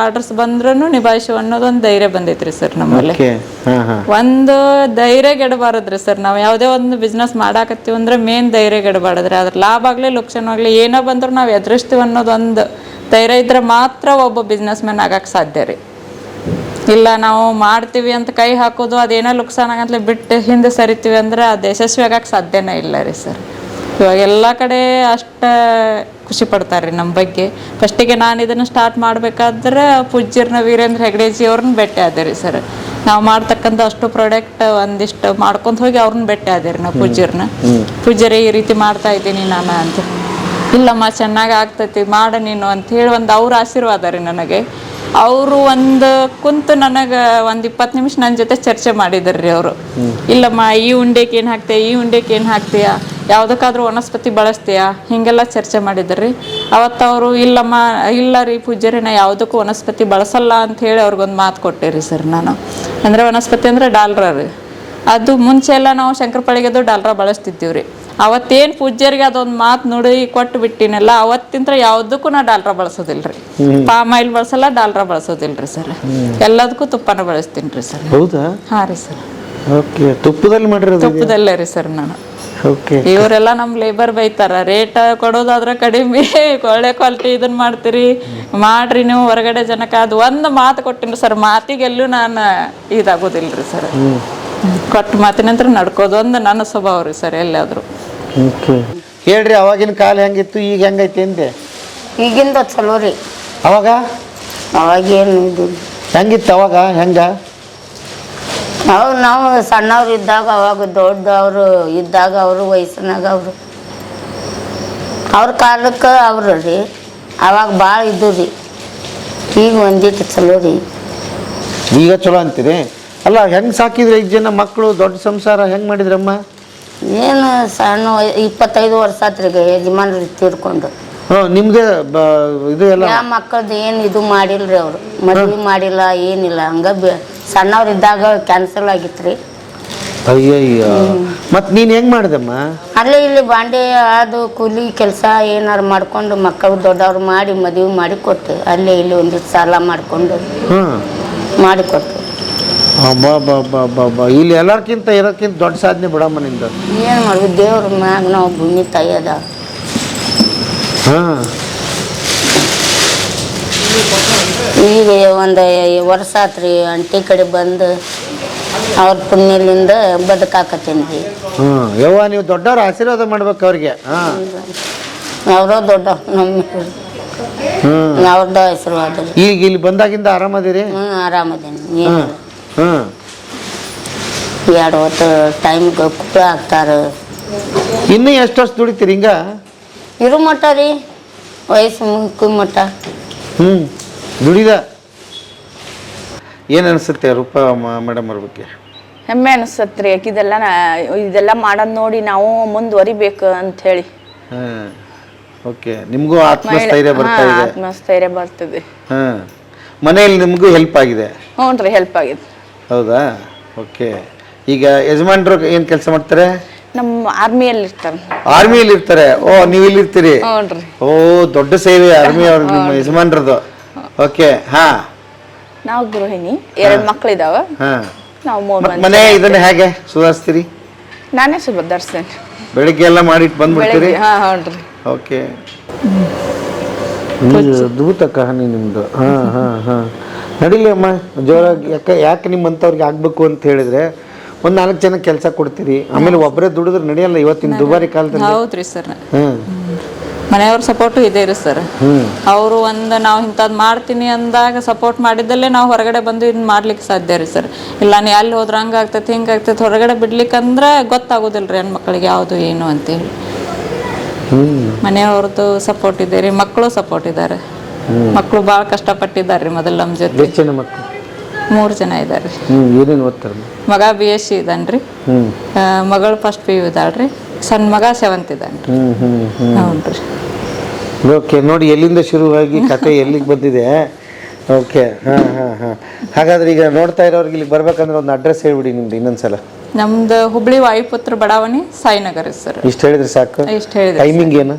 ಆರ್ಡರ್ಸ್ ಬಂದ್ರೂ ನಿಭಾಯಿಸುವ ಅನ್ನೋದೊಂದು ಧೈರ್ಯ ಬಂದೈತ್ರಿ ಸರ್ ನಮ್ಮಲ್ಲಿ. ಓಕೆ ಹಾಂ ಹಾಂ. ಒಂದು ಧೈರ್ಯ ಗೆಡಬಾರದ್ರಿ ಸರ್ ನಾವು ಯಾವುದೇ ಒಂದು ಬಿಸ್ನೆಸ್ ಮಾಡಾಕತ್ತೀವಿ ಅಂದ್ರೆ ಮೇನ್ ಧೈರ್ಯ ಗೆಡಬಾರದ್ರಿ ಅದ್ರ ಲಾಭ ಆಗಲಿ ಲುಕ್ಷಣ ಆಗಲಿ, ಏನೋ ಬಂದರೂ ನಾವು ಎದುರಿಸ್ತೀವಿ ಅನ್ನೋದೊಂದು ಧೈರ್ಯ ಇದ್ರೆ ಮಾತ್ರ ಒಬ್ಬ ಬಿಸ್ನೆಸ್ ಮ್ಯಾನ್ ಆಗಕ್ಕೆ ಸಾಧ್ಯ ರೀ. ಇಲ್ಲ, ನಾವು ಮಾಡ್ತೀವಿ ಅಂತ ಕೈ ಹಾಕೋದು, ಅದೇನೋ ಆಗಂತಲೇ ಬಿಟ್ಟು ಹಿಂದೆ ಸರಿತೀವಿ ಅಂದ್ರೆ ಅದು ಯಶಸ್ವಿ ಆಗಕ್ಕೆ ಸಾಧ್ಯನೇ ಇಲ್ಲ ರೀ ಸರ್. ಇವಾಗ ಎಲ್ಲ ಕಡೆ ಅಷ್ಟು ಖುಷಿ ಪಡ್ತಾರೆ ರೀ ನಮ್ಮ ಬಗ್ಗೆ. ಫಸ್ಟಿಗೆ ನಾನು ಇದನ್ನು ಸ್ಟಾರ್ಟ್ ಮಾಡಬೇಕಾದ್ರೆ ಪೂಜ್ಯರ್ನ ವೀರೇಂದ್ರ ಹೆಗ್ಡೆಜಿ ಅವ್ರನ್ನ ಭೇಟಿ ಆದೆ ರೀ ಸರ್. ನಾವು ಮಾಡ್ತಕ್ಕಂಥ ಅಷ್ಟು ಪ್ರಾಡಕ್ಟ್ ಒಂದಿಷ್ಟು ಮಾಡ್ಕೊಂತ ಹೋಗಿ ಅವ್ರನ್ನ ಭೇಟಿ ಆದೆ ರೀ ನಾವು ಪೂಜ್ಯರ್ನ. ಪೂಜ್ಯರೇ ಈ ರೀತಿ ಮಾಡ್ತಾ ಇದ್ದೀನಿ ನಾನು ಅಂತ. ಇಲ್ಲಮ್ಮ ಚೆನ್ನಾಗಿ ಆಗ್ತೈತಿ ಮಾಡ ನೀನು ಅಂತ ಹೇಳಿ ಒಂದು ಅವ್ರ ಆಶೀರ್ವಾದ ರೀ ನನಗೆ. ಅವರು ಒಂದು ಕುಂತು ನನಗೆ ಒಂದು ಇಪ್ಪತ್ತು ನಿಮಿಷ ನನ್ನ ಜೊತೆ ಚರ್ಚೆ ಮಾಡಿದ್ರು ರೀ ಅವರು ಇಲ್ಲಮ್ಮ ಈ ಉಂಡೆಗೆ ಏನು ಹಾಕ್ತೀಯ ಈ ಉಂಡೆಗೆ ಏನು ಹಾಕ್ತೀಯ? ಯಾವುದಕ್ಕಾದ್ರೂ ವನಸ್ಪತಿ ಬಳಸ್ತೀಯಾ? ಹೀಗೆಲ್ಲ ಚರ್ಚೆ ಮಾಡಿದ್ರಿ. ರೀ ಅವತ್ತವರು ಇಲ್ಲಮ್ಮ ಇಲ್ಲ ರೀ ಪೂಜ್ಯರಿ ನಾ ಯಾವುದಕ್ಕೂ ವನಸ್ಪತಿ ಬಳಸಲ್ಲ ಅಂತ ಹೇಳಿ ಅವ್ರಿಗೊಂದು ಮಾತು ಕೊಟ್ಟೆ ರೀ ಸರ್ ನಾನು. ಅಂದರೆ ವನಸ್ಪತಿ ಅಂದರೆ ಡಾಲ್ರ ರೀ. ಅದು ಮುಂಚೆ ಎಲ್ಲ ನಾವು ಶಂಕರಪಾಳಿಗೆದು ಡಾಲ್ರ ಬಳಸ್ತಿದ್ದೀವಿ ರೀ. ಅವತ್ತೇನು ಪೂಜ್ಯರಿಗೆ ಅದೊಂದು ಮಾತು ನುಡಿ ಕೊಟ್ಟು ಬಿಟ್ಟಿನಲ್ಲ ಅವತ್ತಿಂತ್ರ ಯಾವುದಕ್ಕೂ ನಾ ಡಾಲ್ರ ಬಳಸೋದಿಲ್ಲ ರೀ. ಪಾಮ್ ಆಯಿಲ್ ಬಳಸಲ್ಲ ಡಾಲ್ರ ಬಳಸೋದಿಲ್ಲ ರೀ ಸರ್. ಎಲ್ಲದಕ್ಕೂ ತುಪ್ಪನ ಬಳಸ್ತೀನಿ ರೀ ಸರ್. ಹೌದಾ? ಹಾಂ ರೀ ಸರ್. ಓಕೆ ತುಪ್ಪದಲ್ಲಿ ಮಾಡಿರೋದು ತುಪ್ಪದಲ್ಲೇ ರೀ ಸರ್ ನಾನು. ಇವರೆಲ್ಲ ನಮ್ಮ ಲೇಬರ್ ಬೈತಾರ ರೇಟ್ ಕೊಡೋದಾದ್ರೆ ಕಡಿಮೆ ಒಳ್ಳೆ ಕ್ವಾಲಿಟಿ ಇದನ್ ಮಾಡ್ತೀರಿ ಮಾಡ್ರಿ ನೀವು ಹೊರಗಡೆ ಜನಕ್ಕೆ. ಅದು ಒಂದು ಮಾತು ಕೊಟ್ಟಿನಿ ಸರ್ ಮಾತಿಗೆಲ್ಲೂ ನಾನು ಇದಾಗೋದಿಲ್ರಿ ಸರ್ ಕೊಟ್ಟ ಮಾತಿನಂತ್ರ ನಂತರ ನಡ್ಕೋದು ಒಂದು ನನ್ನ ಸ್ವಭಾವ ರೀ ಸರ್ ಎಲ್ಲಾದ್ರೂ. ಓಕೆ ಹೇಳ್ರಿ ಅವಾಗಿನ ಕಾಲ ಹೆಂಗಿತ್ತು ಈಗ ಹೆಂಗೈತಿ ಅಂದೆ? ಈಗಿಂದ ಚಲೋ ರೀ. ಅವಾಗ? ಅವಾಗೇನು ಇದು? ಹೆಂಗಿತ್ತು ಅವಾಗ ಹೆಂಗ? ಅವಾಗ ನಾವು ಸಣ್ಣವ್ರು ಇದ್ದಾಗ ಅವಾಗ ದೊಡ್ಡವರು ಇದ್ದಾಗ ಅವರು ವಯಸ್ಸಿನಾಗ ಅವರು. ಅವ್ರ ಕಾಲಕ್ಕೆ ಅವರು ರೀ. ಅವಾಗ ಭಾಳ ಇದ್ದು ರೀ. ಈಗ ಒಂದಿಟ್ಟು ಚಲೋ ರೀ. ಈಗ ಚಲೋ ಅಂತೀರಿ? ಅಲ್ಲ ಹೆಂಗ್ ಸಾಕಿದ್ರಿ ಐದು ಜನ ಮಕ್ಕಳು ದೊಡ್ಡ ಸಂಸಾರ ಹೆಂಗ್ ಮಾಡಿದ್ರಮ್ಮ? ಏನು ಸಣ್ಣ ವಯ- ಇಪ್ಪತ್ತೈದು ವರ್ಷ ಆತ್ರಿ ಯಜಮಾನ್ರು ತೀರ್ಕೊಂಡು. ಹ್ಞೂ ಇದು ಎಲ್ಲ ಏನು ಇದು ಮಾಡಿಲ್ರಿ ಅವರು. ಮದುವೆ ಮಾಡಿಲ್ಲ ಏನಿಲ್ಲ. ಹಂಗ ಬೆ- ಸಣ್ಣವ್ರು ಇದ್ದಾಗ ಕ್ಯಾನ್ಸಲ್ ಆಗಿತ್ತು ರೀ ಅಯ್ಯಯ್ಯ ಮತ್ ನೀನ್ ಹೆಂಗ್ ಮಾಡಿದಮ್ಮ? ಅಲ್ಲಿ ಇಲ್ಲಿ ಬಾಂಡೆ ಅದು ಕೂಲಿ ಕೆಲಸ ಏನಾರು ಮಾಡ್ಕೊಂಡು ಮಕ್ಕಳು ದೊಡ್ಡವ್ರು ಮಾಡಿ ಮದುವೆ ಮಾಡಿ ಕೊಟ್ಟು ಅಲ್ಲೇ ಇಲ್ಲಿ ಒಂದಿಷ್ಟು ಸಾಲ ಮಾಡಿಕೊಂಡು ಹ್ಮ್ ಮಾಡಿಕೊಟ್ಟು ಅಬ್ಬಾ ಬಾ ಬಾ ಬಾ ಬಾ ಇಲ್ಲಿ ಎಲ್ಲರ್ಕಿಂತ ಇರೋಕ್ಕಿಂತ ದೊಡ್ಡ ಸಾಧನೆ ಬಿಡಮ್ಮ ನಿಂದು. ಏನು ಮಾಡೋದು ದೇವ್ರ ಮ್ಯಾಗ ನಾವು ಭೂಮಿ ತಾಯದ ಹಾ. ಈಗ ಒಂದು ವರ್ಷ ಆತ್ರಿ ಅಂಟಿ ಕಡೆ ಬಂದು ಅವ್ರ ಪುಣ್ಯಲಿಂದ ಬದುಕಾಕತ್ತೀನಿ ರೀ. ಹ್ಮ್ ಯವ್ವ ನೀವು ದೊಡ್ಡವ್ರ ಆಶೀರ್ವಾದ ಮಾಡ್ಬೇಕು ಅವ್ರಿಗೆ. ಹಾ. ಅವರೋ ದೊಡ್ಡ ನಮ್ಮ ಹ್ಮ್ ಅವ್ರದ್ದು ಆಶೀರ್ವಾದ ರೀ. ಈಗ ಇಲ್ಲಿ ಬಂದಾಗಿಂದ ಆರಾಮದಿರಿ ಹ್ಞೂ ಆರಾಮದೇನಿ ಹ್ಮ್ ಹ್ಮ್ ಎರಡು ಹೊತ್ತು ಟೈಮ್ಗೆ ಕೂಡ ಹಾಕ್ತಾರೆ. ಇನ್ನೂ ಎಷ್ಟು ವರ್ಷ ದುಡಿತೀರಿ ಹಿಂಗ? ಇರು ಮಟ್ಟ ರೀ. ವಯಸ್ಸು ಮುಗ್ಕು ಮಟ್ಟ ಹ್ಮ್ ದುಡಿದ? ಏನ್ ಅನ್ಸುತ್ತೆ ರೂಪ ಮೇಡಮ್ ಅವ್ರ ಬಗ್ಗೆ? ಹೆಮ್ಮೆ ಅನಿಸ್ತತ್ರಿ ಇದೆಲ್ಲ ಇದೆಲ್ಲ ಮಾಡೋದ್ ನೋಡಿ ನಾವು ಮುಂದುವರಿಬೇಕು ಅಂತ ಹೇಳಿ. ಹ್ಮ್ ಓಕೆ. ನಿಮಗೂ ಆತ್ಮಸ್ಥೈರ್ಯ ಬರ್ತಾ ಇದೆ. ಆತ್ಮಸ್ಥೈರ್ಯ ಬರ್ತದೆ. ಹಾ ಮನೆಯಲ್ಲಿ ನಿಮಗೂ ಹೆಲ್ಪ್ ಆಗಿದೆ? ಹ್ಞೂ ರೀ ಹೆಲ್ಪ್ ಆಗಿದೆ. ಹೌದಾ? ಓಕೆ. ಈಗ ಯಜಮಾನ್ರು ಏನು ಕೆಲಸ ಮಾಡ್ತಾರೆ? ನಮ್ಮ ಆರ್ಮಿಯಲ್ಲಿ ಇರ್ತಾರೆ ಆರ್ಮಿಯಲ್ಲಿ ಇರ್ತಾರೆ ಓ ನೀವು ಇಲ್ಲಿ ಇರ್ತೀರಿ ಹ್ಞೂ ರೀ. ಓ ದೊಡ್ಡ ಸೇವೆ ಆರ್ಮಿ ಅವ್ರ ನಿಮ್ಮ ಯಜಮಾನ್ರದ್ದು. ಓಕೆ ಹಾ. ನಾವು ಗೃಹಿಣಿ ಎರಡು ಮಕ್ಳಿದಾವ. ಹಾ. ನಾವು ಮೂರು ಮತ್ ಮನೆ ಇದನ್ನ ಹೇಗೆ ಸುಧಾರಿಸ್ತೀರಿ? ನಾನೇ ಸುಧಾರಿಸ್ತೇನೆ ಬೆಳಿಗ್ಗೆ ಎಲ್ಲ ಮಾಡಿಟ್ಟು ಬಂದ್ಬಿಡ್ತೀರಿ? ಬೆಳಗ್ಗೆ ಹಾ ಹ್ಞೂ ಓಕೆ ಅದ್ಭುತ ಕಹಾನಿ ನಿಮ್ದು. ಹಾ ಹಾ ಹಾ. ನಡೀಲಿ ಅಮ್ಮ ಜೋರಾಗಿ. ಯಾಕೆ ಯಾಕೆ ನಿಮ್ಮಂಥವ್ರಿಗೆ ಆಗ್ಬೇಕು ಅಂತ ಹೇಳಿದ್ರೆ ಒಂದು ನಾಲ್ಕು ಜನ ಕೆಲಸ ಕೊಡ್ತೀರಿ. ಆಮೇಲೆ ಒಬ್ಬರೇ ದುಡಿದ್ರೆ ನಡೆಯಲ್ಲ ಇವತ್ತಿನ ದುಬಾರಿ ಕಾಲದಲ್ಲಿ. ಹೌದ್ರಿ ಸರ್. ಹ್ಮ್ ಮನೆಯವ್ರ ಸಪೋರ್ಟು ಇದೇ ರೀ ಸರ್ ಅವರು ಒಂದು ನಾವು ಇಂಥದ್ದು ಮಾಡ್ತೀನಿ ಅಂದಾಗ ಸಪೋರ್ಟ್ ಮಾಡಿದ್ದಲ್ಲೇ ನಾವು ಹೊರಗಡೆ ಬಂದು ಇದನ್ನ ಮಾಡ್ಲಿಕ್ಕೆ ಸಾಧ್ಯ ರೀ ಸರ್ ಇಲ್ಲ ನೀ ಅಲ್ಲಿ ಹೋದ್ರೆ ಹಂಗಾಗ್ತೈತಿ ಹಿಂಗಾಗ್ತೈತಿ ಹಿಂಗೆ ಆಗ್ತೈತೆ ಹೊರಗಡೆ ಬಿಡ್ಲಿಕ್ಕಂದ್ರೆ ಗೊತ್ತಾಗೋದಿಲ್ಲ ರೀ ಹೆಣ್ಮಕ್ಳಿಗೆ ಯಾವುದು ಏನು ಅಂತೇಳಿ. ಮನೆಯವ್ರದ್ದು ಸಪೋರ್ಟ್ ಇದೆ ರೀ ಮಕ್ಕಳು ಸಪೋರ್ಟ್ ಇದ್ದಾರೆ ಮಕ್ಕಳು ಭಾಳ ಕಷ್ಟಪಟ್ಟಿದ್ದಾರೆ ರೀ ಮೊದಲು ನಮ್ಮ ಜೊತೆ. ಮೂರು ಜನ ಇದ್ದಾರೆ ಹ್ಞೂ ಏನೇನು ಓದ್ತಾರೆ? ಮಗ ಬಿ ಎಸ್ ಸಿ ಇದ್ದಾನೆ ರೀ ಹ್ಞೂ ಮಗಳು ಫಸ್ಟ್ ಪಿ ಯು ಇದ್ದಾಳೆ ರೀ ಸಣ್ಣ ಮಗ ಸೆವೆಂತ್ ಇದ್ದಾನೆ ರೀ ಹ್ಞೂ ಹ್ಞೂ ಹ್ಞೂ ಹ್ಞೂ ರೀ ಓಕೆ ನೋಡಿ ಎಲ್ಲಿಂದ ಶುರುವಾಗಿ ಕತೆ ಎಲ್ಲಿಗೆ ಬಂದಿದೆ? ಓಕೆ ಹಾಂ ಹಾಂ ಹಾಂ. ಹಾಗಾದ್ರೆ ಈಗ ನೋಡ್ತಾ ಇರೋರಿಗೆ ಇಲ್ಲಿಗೆ ಬರ್ಬೇಕಂದ್ರೆ ಒಂದು ಅಡ್ರೆಸ್ ಹೇಳ್ಬಿಡಿ ನಿಮ್ದು ಇನ್ನೊಂದ್ಸಲ. ನಮ್ದು ಹುಬ್ಳಿ ವಾಯುಪುತ್ರ ಬಡಾವಣೆ ಸಾಯಿನಗರ ಸರ್. ಇಷ್ಟು ಹೇಳಿದ್ರೆ ಸಾಕು. ಇಷ್ಟು ಹೇಳಿದೆ ಟೈಮಿಂಗ್ ಏನು?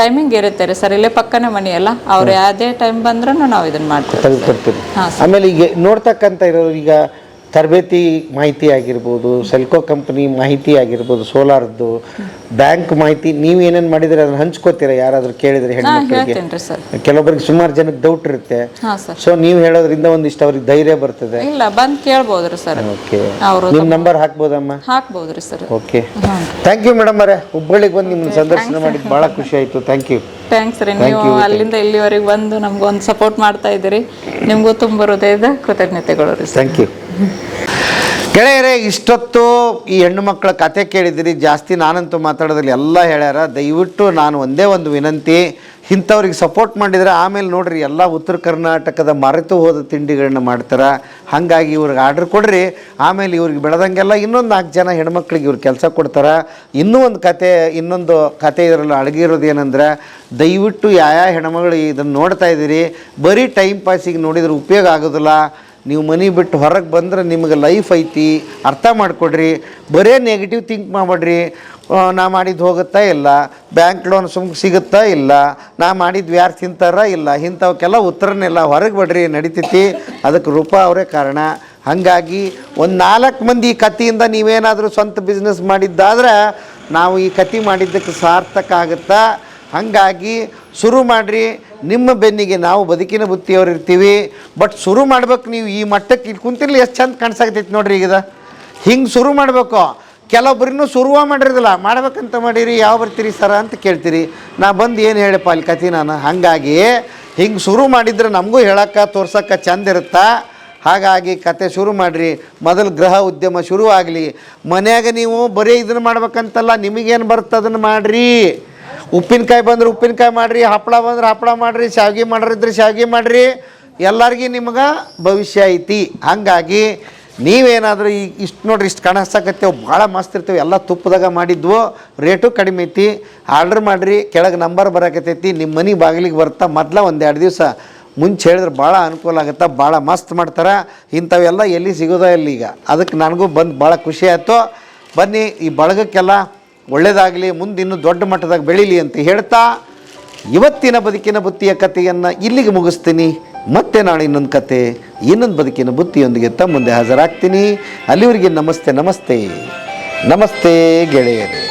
ಟೈಮಿಂಗ್ ಇರುತ್ತೆ ರೀ. ಸರ್ ಇಲ್ಲೇ ಪಕ್ಕನೆ ಮನೆ ಅಲ್ಲ? ಅವ್ರು ಯಾವುದೇ ಟೈಮ್ ಬಂದ್ರೂ ನಾವು ಇದನ್ನ ಮಾಡ್ತೀವಿ. ಹಾಂ ಆಮೇಲೆ ಈಗ ನೋಡ್ತಕ್ಕಂಥ ಇರೋರು ಈಗ ತರಬೇತಿ ಮಾಹಿತಿ ಆಗಿರ್ಬೋದು ಸೆಲ್ಕೋ ಕಂಪ್ನಿ ಮಾಹಿತಿ ಆಗಿರ್ಬೋದು ಸೋಲಾರ್ದು ಬ್ಯಾಂಕ್ ಮಾಹಿತಿ ನೀವು ಏನೇನು ಮಾಡಿದ್ರೆ ಅದನ್ನ ಹಂಚ್ಕೋತೀರಾ? ಯಾರಾದರೂ ಕೇಳಿದ್ರೆ ಹೆಣ್ಮಕ್ಳಿಗೆ. ಕೆಲವೊಬ್ಬರಿಗೆ ಸುಮಾರು ಜನಕ್ಕೆ ಡೌಟ್ ಇರುತ್ತೆ. ಸೊ ನೀವು ಹೇಳೋದ್ರಿಂದ ಒಂದಿಷ್ಟು ಅವ್ರಿಗೆ ಧೈರ್ಯ ಬರ್ತದೆ. ಇಲ್ಲ ಬಂದು ಕೇಳ್ಬೋದ್ರಿ ಸರ್. ಓಕೆ ನಿಮ್ಮ ನಂಬರ್ ಹಾಕ್ಬೋದಮ್ಮ? ಹಾಕ್ಬೋದ್ರಿ sir. Okay thank you madam ಅವರೇ. ಹುಬ್ಬಳ್ಳಿಗೆ ಬಂದು ನಿಮ್ಮನ್ನ ಸಂದರ್ಶನ ಮಾಡಿದ್ದು ಭಾಳ ಖುಷಿ ಆಯಿತು. ಥ್ಯಾಂಕ್ ಯು ಥ್ಯಾಂಕ್ಸ್ ರೀ. ನೀವು ಅಲ್ಲಿಂದ ಇಲ್ಲಿವರೆಗೆ ಬಂದು ನಮ್ಗೊಂದು ಸಪೋರ್ಟ್ ಮಾಡ್ತಾ ಇದ್ದೀರಿ. ನಿಮಗೂ ತುಂಬ ಹೃದಯದ ಕೃತಜ್ಞತೆಗಳು ರೀ ಥ್ಯಾಂಕ್ ಯು ಗೆಳೆಯರೇ, ಇಷ್ಟೊತ್ತು ಈ ಹೆಣ್ಣು ಮಕ್ಕಳ ಕತೆ ಕೇಳಿದಿರಿ ಜಾಸ್ತಿ ನಾನಂತೂ ಮಾತಾಡೋದ್ರಲ್ಲಿ ಎಲ್ಲ ಹೇಳ್ಯಾರ. ದಯವಿಟ್ಟು ನಾನು ಒಂದೇ ಒಂದು ವಿನಂತಿ, ಇಂಥವ್ರಿಗೆ ಸಪೋರ್ಟ್ ಮಾಡಿದರೆ, ಆಮೇಲೆ ನೋಡಿರಿ, ಎಲ್ಲ ಉತ್ತರ ಕರ್ನಾಟಕದ ಮರೆತು ಹೋದ ತಿಂಡಿಗಳನ್ನ ಮಾಡ್ತಾರೆ? ಹಾಗಾಗಿ ಇವ್ರಿಗೆ ಆರ್ಡ್ರ್ ಕೊಡ್ರಿ, ಆಮೇಲೆ ಇವ್ರಿಗೆ ಬೆಳೆದಂಗೆಲ್ಲ ಇನ್ನೊಂದು ನಾಲ್ಕು ಜನ ಹೆಣ್ಮಕ್ಳಿಗೆ ಇವ್ರು ಕೆಲಸ ಕೊಡ್ತಾರೆ. ಇನ್ನೂ ಒಂದು ಕತೆ, ಇನ್ನೊಂದು ಕತೆ ಇದರಲ್ಲಿ ಅಡಗಿರೋದು ಏನಂದ್ರೆ, ದಯವಿಟ್ಟು ಯಾವ ಹೆಣ್ಮಗಳು ಇದನ್ನು ನೋಡ್ತಾ ಇದ್ದೀರಿ, ಬರೀ ಟೈಮ್ ಪಾಸಿಗೆ ನೋಡಿದ್ರೆ ಉಪಯೋಗ ಆಗೋದಿಲ್ಲ. ನೀವು ಮನೆ ಬಿಟ್ಟು ಹೊರಗೆ ಬಂದ್ರೆ ನಿಮಗೆ ಲೈಫ್ ಐತಿ, ಅರ್ಥ ಮಾಡಿಕೊಡ್ರಿ, ಬರೇ ನೆಗೆಟಿವ್ ಥಿಂಕ್ ಮಾಡಬೇಡ್ರಿ. ನಾ ಮಾಡಿದ್ದು ಹೋಗುತ್ತಾ ಇಲ್ಲ ಬ್ಯಾಂಕ್ ಲೋನ್ ಸುಮ್ಗೆ ಸಿಗುತ್ತಾ ಇಲ್ಲ, ನಾ ಮಾಡಿದ್ದು ಯಾರು ತಿಂತಾರ ಇಲ್ಲ ಇಂಥವಕ್ಕೆಲ್ಲ ಉತ್ತರನೆಲ್ಲ ಹೊರಗೆ ಬಿಡ್ರಿ, ನಡಿತೈತಿ. ಅದಕ್ಕೆ ರೂಪ ಅವರೇ ಕಾರಣ. ಹಾಗಾಗಿ ಒಂದು ನಾಲ್ಕು ಮಂದಿ ಈ ಕತ್ತಿಯಿಂದ ನೀವೇನಾದರೂ ಸ್ವಂತ ಬಿಸ್ನೆಸ್ ಮಾಡಿದ್ದಾದ್ರೆ ನಾವು ಈ ಕತೆ ಮಾಡಿದ್ದಕ್ಕೆ ಸಾರ್ಥಕ ಆಗುತ್ತಾ? ಹಾಗಾಗಿ ಶುರು ಮಾಡಿರಿ. ನಿಮ್ಮ ಬೆನ್ನಿಗೆ ನಾವು ಬದುಕಿನ ಬುತ್ತಿಯವ್ರು ಇರ್ತೀವಿ. ಬಟ್ ಶುರು ಮಾಡ್ಬೇಕು ನೀವು ಈ ಮಟ್ಟಕ್ಕೆ ಇಲ್ಲಿ ಕುಂತಿರ್ಲಿ, ಎಷ್ಟು ಚಂದ ಕಾಣಿಸಾಕತೈತಿ ನೋಡ್ರಿ ಈಗ. ಹಿಂಗೆ ಶುರು ಮಾಡಬೇಕು. ಕೆಲವೊಬ್ಬರಿನ್ನೂ ಶುರುವ ಮಾಡಿರೋದಿಲ್ಲ. ಮಾಡ್ಬೇಕಂತ ಮಾಡಿರಿ, ಯಾವ ಬರ್ತೀರಿ ಸರ ಅಂತ ಕೇಳ್ತೀರಿ. ನಾ ಬಂದು ಏನು ಹೇಳಪ್ಪ ಅಲ್ಲಿ ಕತಿ ನಾನು? ಹಾಗಾಗಿ ಹಿಂಗೆ ಶುರು ಮಾಡಿದ್ರೆ ನಮಗೂ ಹೇಳಕ್ಕೆ, ತೋರ್ಸೋಕ್ಕೆ ಚಂದ ಇರುತ್ತಾ. ಹಾಗಾಗಿ ಕತೆ ಶುರು ಮಾಡಿರಿ. ಮೊದಲು ಗೃಹ ಉದ್ಯಮ ಶುರು ಆಗಲಿ ಮನ್ಯಾಗ ನೀವು ಬರೀ ಇದನ್ನು ಮಾಡ್ಬೇಕಂತಲ್ಲ, ನಿಮಗೇನು ಬರುತ್ತೆ ಅದನ್ನು ಮಾಡಿರಿ. ಉಪ್ಪಿನಕಾಯಿ ಬಂದ್ರೆ ಉಪ್ಪಿನಕಾಯಿ ಮಾಡಿರಿ, ಹಪ್ಪಳ ಬಂದ್ರೆ ಹಪ್ಪಳ ಮಾಡಿರಿ, ಶಾವಿಗೆ ಮಾಡ್ರಿದ್ರೆ ಶಾವಿಗೆ ಮಾಡಿರಿ, ಎಲ್ಲರಿಗೂ ನಿಮ್ಗೆ ಭವಿಷ್ಯ ಐತಿ. ಹಾಗಾಗಿ ನೀವೇನಾದರೂ ಈ ಇಷ್ಟು ನೋಡ್ರಿ ಇಷ್ಟು ಕಾಣಿಸಕತ್ತೇವೆ ಭಾಳ ಮಸ್ತ್ ಇರ್ತೇವೆ, ಎಲ್ಲ ತುಪ್ಪದಾಗ ಮಾಡಿದ್ವು, ರೇಟು ಕಡಿಮೆ ಐತಿ. ಆರ್ಡ್ರ್ ಮಾಡಿರಿ, ಕೆಳಗೆ ನಂಬರ್ ಬರಕತ್ತೈತಿ ನಿಮ್ಮ ಮನೆ ಬಾಗಿಲಿಗೆ ಬರ್ತಾ ಮೊದಲ ಎರಡು ದಿವಸ ಮುಂಚೆ ಹೇಳಿದ್ರೆ ಭಾಳ ಅನುಕೂಲ ಆಗುತ್ತೆ, ಭಾಳ ಮಸ್ತ್ ಮಾಡ್ತಾರೆ. ಇಂಥವೆಲ್ಲ ಎಲ್ಲಿ ಸಿಗೋದ ಇಲ್ಲ ಈಗ? ಅದಕ್ಕೆ ನನಗೂ ಬಂದು ಭಾಳ ಖುಷಿ ಆಯಿತು. ಬನ್ನಿ, ಈ ಬಳಗಕ್ಕೆಲ್ಲ ಒಳ್ಳೇದಾಗಲಿ, ಮುಂದೆ ಇನ್ನೂ ದೊಡ್ಡ ಮಟ್ಟದಾಗ ಬೆಳೀಲಿ ಅಂತ ಹೇಳ್ತಾ, ಇವತ್ತಿನ ಬದುಕಿನ ಬುತ್ತಿಯ ಕಥೆಯನ್ನು ಇಲ್ಲಿಗೆ ಮುಗಿಸ್ತೀನಿ. ಮತ್ತೆ ನಾಳೆ ಇನ್ನೊಂದು ಕತೆ, ಇನ್ನೊಂದು ಬದುಕಿನ ಬುತ್ತಿಯೊಂದಿಗೆ ತಮ್ಮ ಮುಂದೆ ಹಾಜರಾಗ್ತೀನಿ. ಅಲ್ಲಿವರಿಗೆ ನಮಸ್ತೆ ನಮಸ್ತೆ. ನಮಸ್ತೆ ಗೆಳೆಯರೇ.